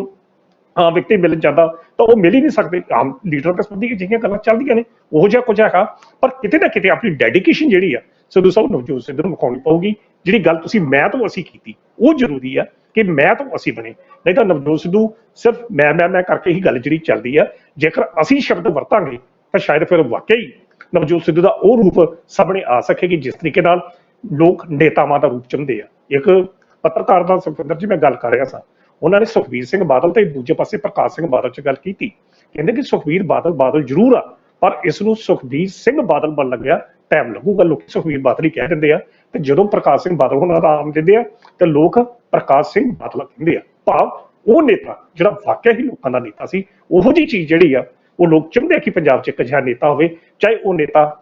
[SPEAKER 2] ਆਮ ਵਿਅਕਤੀ ਮਿਲਣ ਜਾਂਦਾ, ਤਾਂ ਉਹ ਮਿਲ ਹੀ ਨਹੀਂ ਸਕਦੇ। ਆਮ ਲੀਡਰ ਦੇ ਸੰਬੰਧੀ ਜਿਹੜੀਆਂ ਗੱਲਾਂ ਚੱਲਦੀਆਂ ਨੇ, ਉਹ ਜਿਹਾ ਕੁਝ ਹੈਗਾ। ਪਰ ਕਿਤੇ ਨਾ ਕਿਤੇ ਆਪਣੀ ਡੈਡੀਕੇਸ਼ਨ ਜਿਹੜੀ ਆ, ਸਿੱਧੂ ਸਾਹਿਬ ਨਵਜੋਤ ਸਿੱਧੂ ਨੂੰ ਵਿਖਾਉਣੀ ਪਊਗੀ। ਜਿਹੜੀ ਗੱਲ ਤੁਸੀਂ ਮੈਂ ਤੋਂ ਅਸੀਂ ਕੀਤੀ, ਉਹ ਜ਼ਰੂਰੀ ਆ ਕਿ ਮੈਂ ਤੋਂ ਅਸੀਂ ਬਣੇ। ਨਹੀਂ ਤਾਂ ਨਵਜੋਤ ਸਿੱਧੂ ਸਿਰਫ ਮੈਂ ਮੈਂ ਮੈਂ ਕਰਕੇ ਹੀ ਗੱਲ ਜਿਹੜੀ ਚੱਲਦੀ ਆ। ਜੇਕਰ ਅਸੀਂ ਸ਼ਬਦ ਵਰਤਾਂਗੇ, ਤਾਂ ਸ਼ਾਇਦ ਫਿਰ ਵਾਕਈ ਨਵਜੋਤ ਸਿੱਧੂ ਦਾ ਉਹ ਰੂਪ ਸਾਹਮਣੇ ਆ ਸਕੇਗੀ ਜਿਸ ਤਰੀਕੇ ਨਾਲ ਲੋਕ ਨੇਤਾਵਾਂ ਦਾ ਰੂਪ ਚੁੰਮਦੇ ਆ। ਇੱਕ ਪੱਤਰਕਾਰ ਦਾ ਸੁਖਵਿੰਦਰ ਜੀ ਮੈਂ ਗੱਲ ਕਰ ਰਿਹਾ ਸਾਂ। ਉਹਨਾਂ ਨੇ ਸੁਖਬੀਰ ਸਿੰਘ ਬਾਦਲ ਤੇ ਦੂਜੇ ਪਾਸੇ ਪ੍ਰਕਾਸ਼ ਸਿੰਘ ਬਾਦਲ 'ਚ ਗੱਲ ਕੀਤੀ। ਕਹਿੰਦੇ ਕਿ ਸੁਖਬੀਰ ਬਾਦਲ ਬਾਦਲ ਜ਼ਰੂਰ ਆ, ਪਰ ਇਸ ਨੂੰ ਸੁਖਬੀਰ ਸਿੰਘ ਬਾਦਲ ਬਣ ਲੱਗਿਆ ਟਾਈਮ ਲੱਗੂਗਾ। ਲੋਕ ਸੁਖਬੀਰ ਬਾਦਲ ਹੀ ਕਹਿ ਦਿੰਦੇ ਆ ਤੇ ਜਦੋਂ ਪ੍ਰਕਾਸ਼ ਸਿੰਘ ਬਾਦਲ ਉਹਨਾਂ ਦਾ ਆਮ ਦਿੰਦੇ ਆ ਤੇ ਲੋਕ ਪ੍ਰਕਾਸ਼ ਸਿੰਘ ਬਾਦਲ ਕਹਿੰਦੇ ਆ। ਭਾਵ ਉਹ ਨੇਤਾ ਜਿਹੜਾ ਵਾਕਿਆ ਹੀ ਲੋਕਾਂ ਦਾ ਨੇਤਾ ਸੀ, ਉਹੋ ਜੀ ਚੀਜ਼ ਜਿਹੜੀ ਆ ਉਹ ਲੋਕ ਚਾਹੁੰਦੇ ਕਿ ਪੰਜਾਬ 'ਚ ਇੱਕ ਅਜਿਹਾ ਨੇਤਾ ਹੋਵੇ, ਚਾਹੇ ਉਹ ਨੇਤਾ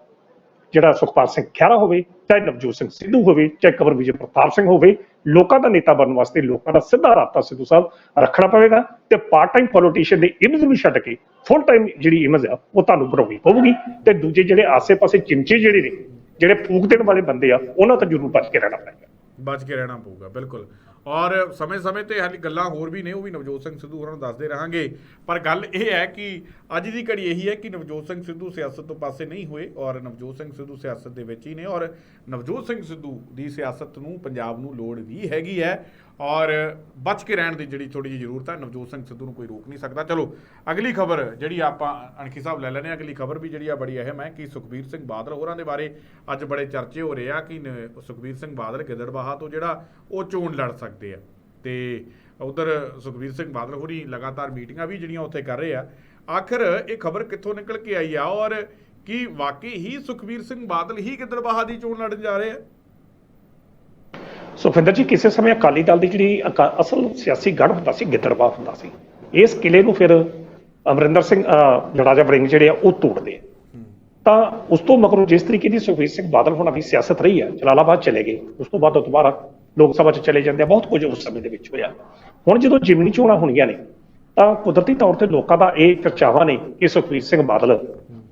[SPEAKER 2] ਜਿਹੜਾ ਸੁਖਪਾਲ ਸਿੰਘ ਖਹਿਰਾ ਹੋਵੇ, ਚਾਹੇ ਨਵਜੋਤ ਸਿੰਘ ਸਿੱਧੂ ਹੋਵੇ, ਚਾਹੇ ਕਵਰ ਵਿਜੇ ਪ੍ਰਤਾਪ ਸਿੰਘ ਹੋਵੇ, ਲੋਕਾਂ ਦਾ ਨੇਤਾ ਬਣਨ ਵਾਸਤੇ ਲੋਕਾਂ ਦਾ ਸਿੱਧਾ ਰਾਬਤਾ ਸਿੱਧੂ ਸਾਹਿਬ ਰੱਖਣਾ ਪਵੇਗਾ ਤੇ ਪਾਰਟ ਟਾਈਮ ਪੋਲੀਟੀਸ਼ੀਅਨ ਦੇ ਇਮੇਜ ਨੂੰ ਛੱਡ ਕੇ ਫੁੱਲ ਟਾਈਮ ਜਿਹੜੀ ਇਮੇਜ ਆ, ਉਹ ਤੁਹਾਨੂੰ ਬਣਾਉਣੀ ਪਵੇਗੀ ਤੇ ਦੂਜੇ ਜਿਹੜੇ ਆਸੇ-ਪਾਸੇ ਚਿਮਚੇ ਜਿਹੜੇ ਨੇ, ਜਿਹੜੇ ਫੂਕ ਦੇਣ ਵਾਲੇ ਬੰਦੇ ਆ, ਉਹਨਾਂ ਤੋਂ ਜ਼ਰੂਰ ਬਚ ਕੇ ਰਹਿਣਾ ਪਏਗਾ
[SPEAKER 1] ਬਚ ਕੇ ਰਹਿਣਾ ਪਊਗਾ, ਬਿਲਕੁਲ। ਔਰ ਸਮੇਂ-ਸਮੇਂ ਤੇ ਹਾਲੇ ਗੱਲਾਂ ਹੋਰ ਵੀ ਨੇ, ਉਹ ਵੀ ਨਵਜੋਤ ਸਿੰਘ ਸਿੱਧੂ ਉਹਨਾਂ ਨੂੰ ਦੱਸਦੇ ਰਹਾਂਗੇ। ਪਰ ਗੱਲ ਇਹ ਹੈ ਕਿ ਅੱਜ ਦੀ ਘੜੀ ਇਹੀ ਹੈ ਕਿ ਨਵਜੋਤ ਸਿੰਘ ਸਿੱਧੂ ਸਿਆਸਤ ਤੋਂ ਪਾਸੇ ਨਹੀਂ ਹੋਏ ਔਰ ਨਵਜੋਤ ਸਿੰਘ ਸਿੱਧੂ ਸਿਆਸਤ ਦੇ ਵਿੱਚ ਹੀ ਨੇ ਔਰ ਨਵਜੋਤ ਸਿੰਘ ਸਿੱਧੂ ਦੀ ਸਿਆਸਤ ਨੂੰ, ਪੰਜਾਬ ਨੂੰ ਲੋੜ ਵੀ ਹੈਗੀ ਹੈ। ਔਰ ਬਚ ਕੇ ਰਹਿਣ ਦੀ ਜਿਹੜੀ ਥੋੜੀ ਜਿਹੀ ਜ਼ਰੂਰਤ ਹੈ, ਨਵਜੋਤ ਸਿੰਘ ਸਿੱਧੂ ਨੂੰ ਕੋਈ ਰੋਕ ਨਹੀਂ ਸਕਦਾ। ਚਲੋ, ਅਗਲੀ ਖਬਰ ਜਿਹੜੀ ਆਪਾਂ ਅਣਖੀ ਸਾਹਿਬ ਲੈ ਲੈਣੇ ਹਾਂ, ਅਗਲੀ ਖਬਰ ਵੀ ਜਿਹੜੀ ਆ ਬੜੀ ਅਹਿਮ ਹੈ ਕਿ ਸੁਖਬੀਰ ਸਿੰਘ ਬਾਦਲ ਹੋਰਾਂ ਦੇ ਬਾਰੇ ਅੱਜ ਬੜੇ ਚਰਚੇ ਹੋ ਰਹੇ ਆ ਕਿ ਨ- ਸੁਖਬੀਰ ਸਿੰਘ ਬਾਦਲ ਗਿੱਦੜਬਾਹਾ ਤੋਂ ਜਿਹੜਾ ਉਹ ਚੋਣ ਲੜ ਸਕਦੇ ਆ। ਤੇ ਉਧਰ ਸੁਖਬੀਰ ਸਿੰਘ ਬਾਦਲ ਹੋਰੀ ਲਗਾਤਾਰ ਮੀਟਿੰਗਾਂ ਵੀ ਜਿਹੜੀਆਂ ਉੱਥੇ ਕਰ ਰਹੇ ਆ। ਆਖਰ ਇਹ ਖਬਰ ਕਿੱਥੋਂ ਨਿਕਲ ਕੇ ਆਈ ਆ ਔਰ ਕੀ ਵਾਕਈ ਹੀ ਸੁਖਬੀਰ ਸਿੰਘ ਬਾਦਲ ਹੀ ਗਿੱਦੜਬਾਹਾ ਦੀ ਚੋਣ ਲੜਨ ਜਾ ਰਹੇ ਆ?
[SPEAKER 2] ਸੁਖਵਿੰਦਰ ਜੀ ਕਿਸੇ ਸਮੇਂ ਅਕਾਲੀ ਦਲ ਦੀ ਜਿਹੜੀ ਅਕਾ- ਅਸਲ ਸਿਆਸੀ ਗੜ ਹੁੰਦਾ ਸੀ ਗਿੱਦੜਬਾਹ ਹੁੰਦਾ ਸੀ ਇਸ ਕਿਲੇ ਨੂੰ ਫਿਰ ਅਮਰਿੰਦਰ ਸਿੰਘ ਅਹ, ਜਡਾਜਾ ਵੜਿੰਗ ਜਿਹੜੇ ਆ ਉਹ ਤੋੜਦੇ ਆ। ਤਾਂ ਉਸ ਤੋਂ ਮਗਰੋਂ ਜਿਸ ਤਰੀਕੇ ਦੀ ਸੁਖਬੀਰ ਸਿੰਘ ਬਾਦਲ ਹੋਣਾ ਦੀ ਸਿਆਸਤ ਰਹੀ ਹੈ ਜਲਾਲਾਬਾਦ ਚਲੇ ਗਏ ਉਸ ਤੋਂ ਬਾਅਦ ਉਹ ਦੁਬਾਰਾ ਲੋਕ ਸਭਾ 'ਚ ਚਲੇ ਜਾਂਦੇ ਆ ਬਹੁਤ ਕੁਝ ਉਸ ਸਮੇਂ ਦੇ ਵਿੱਚ ਹੋਇਆ। ਹੁਣ ਜਦੋਂ ਜਿਮਨੀ ਚੋਣਾਂ ਹੋਣੀਆਂ ਨੇ ਤਾਂ ਕੁਦਰਤੀ ਤੌਰ ਤੇ ਲੋਕਾਂ ਦਾ ਇਹ ਚਰਚਾਵਾ ਨੇ ਕਿ ਸੁਖਬੀਰ ਸਿੰਘ ਬਾਦਲ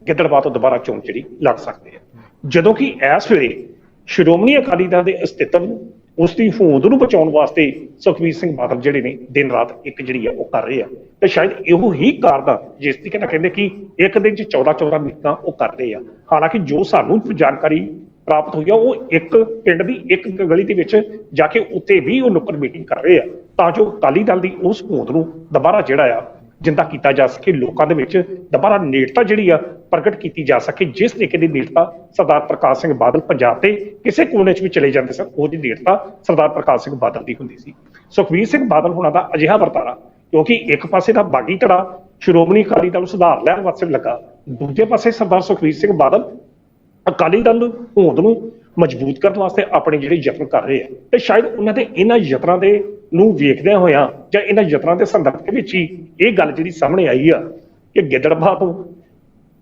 [SPEAKER 2] ਗਿੱਦੜਬਾਹ ਤੋਂ ਦੁਬਾਰਾ ਚੋਣ ਜਿਹੜੀ ਲੜ ਸਕਦੇ ਆ। ਜਦੋਂ ਕਿ ਇਸ ਵੇਲੇ ਸ਼੍ਰੋਮਣੀ ਅਕਾਲੀ ਦਲ ਦੇ ਅਸਤਿਤਵ ਨੂੰ ਉਸ ਦੀ ਹੋਂਦ ਨੂੰ ਬਚਾਉਣ ਵਾਸਤੇ ਸੁਖਬੀਰ ਸਿੰਘ ਬਾਦਲ ਜਿਹੜੇ ਨੇ, ਦਿਨ ਰਾਤ ਇੱਕ ਜਿਹੜੀ ਆ, ਉਹ ਕਰ ਰਹੇ ਆ। ਤੇ ਸ਼ਾਇਦ ਇਹੋ ਹੀ ਕਾਰਨ ਆ ਜਿਸ ਦੀ ਕਹਿੰਦਾ ਕਹਿੰਦੇ ਕਿ ਇੱਕ ਦਿਨ 'ਚ 14 14 ਮੀਟਿੰਗਾਂ ਉਹ ਕਰ ਰਹੇ ਆ। ਹਾਲਾਂਕਿ ਜੋ ਸਾਨੂੰ ਜਾਣਕਾਰੀ ਪ੍ਰਾਪਤ ਹੋਈ ਆ, ਉਹ ਇੱਕ ਪਿੰਡ ਦੀ ਇੱਕ ਗਲੀ ਦੇ ਵਿੱਚ ਜਾ ਕੇ ਉੱਤੇ ਵੀ ਉਹ ਨੁੱਕਰ ਮੀਟਿੰਗ ਕਰ ਰਹੇ ਆ। ਤਾਂ ਜੋ ਅਕਾਲੀ ਦਲ ਦੀ ਉਸ ਹੋਂਦ ਨੂੰ ਦੁਬਾਰਾ ਜਿਹੜਾ ਆ ਜਿੰਦਾ ਕੀਤਾ ਜਾ ਸਕੇ ਲੋਕਾਂ ਦੇ ਵਿੱਚ, ਦੁਬਾਰਾ ਨੇੜਤਾ ਜਿਹੜੀ ਆ ਪ੍ਰਗਟ ਕੀਤੀ ਜਾ ਸਕੇ, ਜਿਸ ਤਰੀਕੇ ਦੀ ਨੇੜਤਾ ਸਰਦਾਰ ਪ੍ਰਕਾਸ਼ ਸਿੰਘ ਬਾਦਲ ਪੰਜਾਬ ਦੇ ਕਿਸੇ ਕੋਨੇ 'ਚ ਵੀ ਚਲੇ ਜਾਂਦੇ ਸਨ, ਉਹਦੀ ਨੇੜਤਾ ਸਰਦਾਰ ਪ੍ਰਕਾਸ਼ ਸਿੰਘ ਬਾਦਲ ਦੀ ਹੁੰਦੀ ਸੀ। ਸੁਖਬੀਰ ਸਿੰਘ ਬਾਦਲ ਹੋਣਾ ਦਾ ਅਜਿਹਾ ਵਰਤਾਰਾ, ਕਿਉਂਕਿ ਇੱਕ ਪਾਸੇ ਦਾ ਬਾਗੀ ਧੜਾ ਸ਼੍ਰੋਮਣੀ ਅਕਾਲੀ ਦਲ ਨੂੰ ਸੁਧਾਰ ਲੈਣ ਵਾਸਤੇ ਲੱਗਾ, ਦੂਜੇ ਪਾਸੇ ਸਰਦਾਰ ਸੁਖਬੀਰ ਸਿੰਘ ਬਾਦਲ ਅਕਾਲੀ ਦਲ ਨੂੰ, ਹੋਂਦ ਨੂੰ ਮਜ਼ਬੂਤ ਕਰਨ ਵਾਸਤੇ ਆਪਣੇ ਜਿਹੜੇ ਯਤਨ ਕਰ ਰਹੇ ਆ। ਤੇ ਸ਼ਾਇਦ ਉਹਨਾਂ ਦੇ ਇਹਨਾਂ ਯਤਨਾਂ ਦੇ ਨੂੰ ਵੇਖਦਿਆਂ ਹੋਇਆਂ ਜਾਂ ਇਹਨਾਂ ਯਤਨਾਂ ਦੇ ਸੰਦਰਭ ਦੇ ਵਿੱਚ ਹੀ ਇਹ ਗੱਲ ਜਿਹੜੀ ਸਾਹਮਣੇ ਆਈ ਆ ਕਿ ਗਿੱਦੜਬਾਹ ਤੋਂ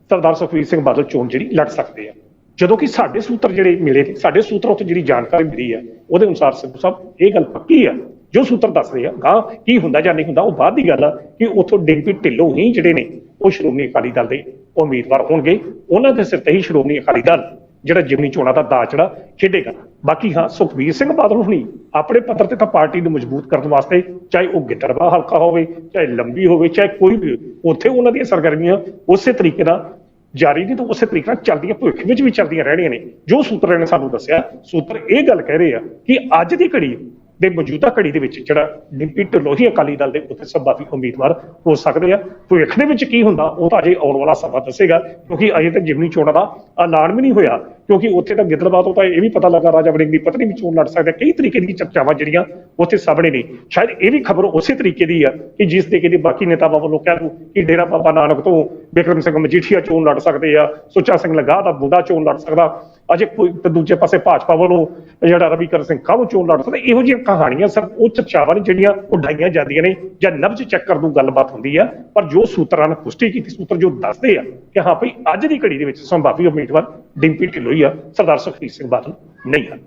[SPEAKER 2] ਸਰਦਾਰ ਸੁਖਬੀਰ ਸਿੰਘ ਬਾਦਲ ਚੋਣ ਜਿਹੜੀ ਲੜ ਸਕਦੇ ਆ। ਜਦੋਂ ਕਿ ਸਾਡੇ ਸੂਤਰ ਜਿਹੜੇ ਮਿਲੇ ਨੇ, ਸਾਡੇ ਸੂਤਰਾਂ ਤੋਂ ਜਿਹੜੀ ਜਾਣਕਾਰੀ ਮਿਲੀ ਆ ਉਹਦੇ ਅਨੁਸਾਰ ਸਿੱਧੂ ਸਾਹਿਬ ਇਹ ਗੱਲ ਪੱਕੀ ਆ ਜੋ ਸੂਤਰ ਦੱਸ ਰਹੇ ਆ ਗਾਂ ਕੀ ਹੁੰਦਾ ਜਾਂ ਨਹੀਂ ਹੁੰਦਾ ਉਹ ਬਾਅਦ ਦੀ ਗੱਲ ਆ ਕਿ ਉਥੋਂ ਡਿੰਪੀ ਢਿੱਲੋਂ ਹੀ ਜਿਹੜੇ ਨੇ ਉਹ ਸ਼੍ਰੋਮਣੀ ਅਕਾਲੀ ਦਲ ਦੇ ਉਮੀਦਵਾਰ ਹੋਣਗੇ। ਉਹਨਾਂ ਦੇ ਸਿਰ ਤੇ ਹੀ ਸ਼੍ਰੋਮਣੀ ਅਕਾਲੀ ਦਲ ਜਿਹੜਾ ਜਿਮਨੀ ਚੋਣਾਂ ਦਾ ਦਾਅ ਜਿਹੜਾ ਖੇਡੇਗਾ। ਬਾਕੀ ਹਾਂ ਸੁਖਬੀਰ ਸਿੰਘ ਬਾਦਲ ਹੁਣੀ ਆਪਣੇ ਪੱਧਰ ਤੇ ਤਾਂ ਪਾਰਟੀ ਨੂੰ ਮਜ਼ਬੂਤ ਕਰਨ ਵਾਸਤੇ ਚਾਹੇ ਉਹ ਗਿੱਦੜਵਾ ਹਲਕਾ ਹੋਵੇ ਚਾਹੇ ਲੰਬੀ ਹੋਵੇ ਚਾਹੇ ਕੋਈ ਵੀ ਹੋਵੇ, ਉੱਥੇ ਉਹਨਾਂ ਦੀਆਂ ਸਰਗਰਮੀਆਂ ਉਸੇ ਤਰੀਕੇ ਨਾਲ ਜਾਰੀ ਨਹੀਂ ਤਾਂ ਉਸੇ ਤਰੀਕੇ ਨਾਲ ਚੱਲਦੀਆਂ ਭਵਿੱਖ ਵਿੱਚ ਵੀ ਚੱਲਦੀਆਂ ਰਹਿਣੀਆਂ ਨੇ। ਜੋ ਸੂਤਰਾਂ ਨੇ ਸਾਨੂੰ ਦੱਸਿਆ ਸੂਤਰ ਇਹ ਗੱਲ ਕਹਿ ਰਹੇ ਆ ਕਿ ਅੱਜ ਦੀ ਘੜੀ ਦੇ ਮੌਜੂਦਾ ਘੜੀ ਦੇ ਵਿੱਚ ਜਿਹੜਾ ਡਿੰਪੀ ਢਿੱਲੋਂ ਅਕਾਲੀ ਦਲ ਦੇ ਉੱਤੇ ਸੰਭਾਵੀ ਉਮੀਦਵਾਰ ਹੋ ਸਕਦੇ ਆ। ਭਵਿੱਖ ਦੇ ਵਿੱਚ ਕੀ ਹੁੰਦਾ ਉਹ ਤਾਂ ਅਜੇ ਆਉਣ ਵਾਲਾ ਸਮਾਂ ਦੱਸੇਗਾ ਕਿਉਂਕਿ ਅਜੇ ਤੱਕ ਜਿਮਨੀ ਚੋਣਾਂ ਦਾ ਐਲਾਨ ਵੀ ਨਹੀਂ ਹੋਇਆ। ਕਿਉਂਕਿ ਉੱਥੇ ਤਾਂ ਗਿੱਦੜਬਾਹ ਤੋਂ ਤਾਂ ਇਹ ਵੀ ਪਤਾ ਲੱਗਾ ਰਾਜਾ ਵੜਿੰਗ ਦੀ ਪਤਨੀ ਵੀ ਚੋਣ ਲੜ ਸਕਦਾ, ਕਈ ਤਰੀਕੇ ਦੀਆਂ ਚਰਚਾਵਾਂ ਜਿਹੜੀਆਂ ਉੱਥੇ ਸਾਹਮਣੇ ਨੇ। ਸ਼ਾਇਦ ਇਹ ਵੀ ਖਬਰ ਉਸੇ ਤਰੀਕੇ ਦੀ ਆ ਕਿ ਜਿਸ ਤਰੀਕੇ ਦੀ ਬਾਕੀ ਨੇਤਾਵਾਂ ਵੱਲੋਂ ਕਹਿ ਦੂ ਕਿ ਡੇਰਾ ਬਾਬਾ ਨਾਨਕ ਤੋਂ ਬਿਕਰਮ ਸਿੰਘ ਮਜੀਠੀਆ ਚੋਣ ਲੜ ਸਕਦੇ ਆ, ਸੁੱਚਾ ਸਿੰਘ ਲਗਾਹ ਦਾ ਬੁੱਢਾ ਚੋਣ ਲੜ ਸਕਦਾ, ਅਜੇ ਕੋਈ ਦੂਜੇ ਪਾਸੇ ਭਾਜਪਾ ਵੱਲੋਂ ਜਿਹੜਾ ਰਵੀਕਰ ਸਿੰਘ ਕਾਹਨੂੰ ਚੋਣ ਲੜ ਸਕਦਾ, ਇਹੋ ਜਿਹੀਆਂ ਕਹਾਣੀਆਂ ਸਰ ਉਹ ਚਰਚਾਵਾਂ ਨੇ ਜਿਹੜੀਆਂ ਉਡਾਈਆਂ ਜਾਂਦੀਆਂ ਨੇ ਜਾਂ ਨਬਜ ਚੱਕਰ ਨੂੰ ਗੱਲਬਾਤ ਹੁੰਦੀ ਆ, ਪਰ ਜੋ ਸੂਤਰਾਂ ਨੇ ਪੁਸ਼ਟੀ ਕੀਤੀ, ਸੂਤਰ ਜੋ ਦੱਸਦੇ ਆ ਕਿ ਹਾਂ ਭਈ ਅੱਜ ਦੀ ਘੜੀ ਦੇ ਵਿੱਚ ਸੰਭਾਵੀ ਉਮੀਦਵਾਰ ਡਿੰਪੀ ਢਿੱਲੋਂ ਹੀ ਆ ਸਰਦਾਰ ਸੁਖਬੀਰ ਸਿੰਘ ਬਾਦਲ ਨਹੀਂ ਹਨ।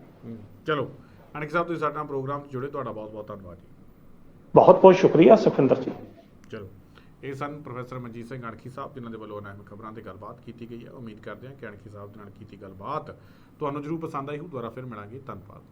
[SPEAKER 1] ਚਲੋ ਅਣਖ ਸਾਹਿਬ ਤੁਸੀਂ ਸਾਡੇ ਨਾਲ ਪ੍ਰੋਗਰਾਮ 'ਚ ਜੁੜੇ ਤੁਹਾਡਾ ਬਹੁਤ ਬਹੁਤ ਧੰਨਵਾਦ ਜੀ।
[SPEAKER 2] ਬਹੁਤ ਬਹੁਤ ਸ਼ੁਕਰੀਆ ਸੁਖਵਿੰਦਰ ਜੀ।
[SPEAKER 1] ਚਲੋ ਇਹ ਸਨ ਪ੍ਰੋਫੈਸਰ ਮਨਜੀਤ ਸਿੰਘ ਅਣਖੀ ਸਾਹਿਬ ਜਿਨ੍ਹਾਂ ਦੇ ਵੱਲੋਂ ਅਹਿਮ ਖਬਰਾਂ ਤੇ ਗੱਲਬਾਤ ਕੀਤੀ ਗਈ ਹੈ। ਉਮੀਦ ਕਰਦੇ ਹਾਂ ਕਿ ਅਣਖੀ ਸਾਹਿਬ ਦੇ ਨਾਲ ਕੀਤੀ ਗੱਲਬਾਤ ਤੁਹਾਨੂੰ ਜਰੂਰ ਪਸੰਦ ਆਈ ਹੋ ਦੁਬਾਰਾ ਫਿਰ ਮਿਲਾਂਗੇ ਧੰਨਵਾਦ।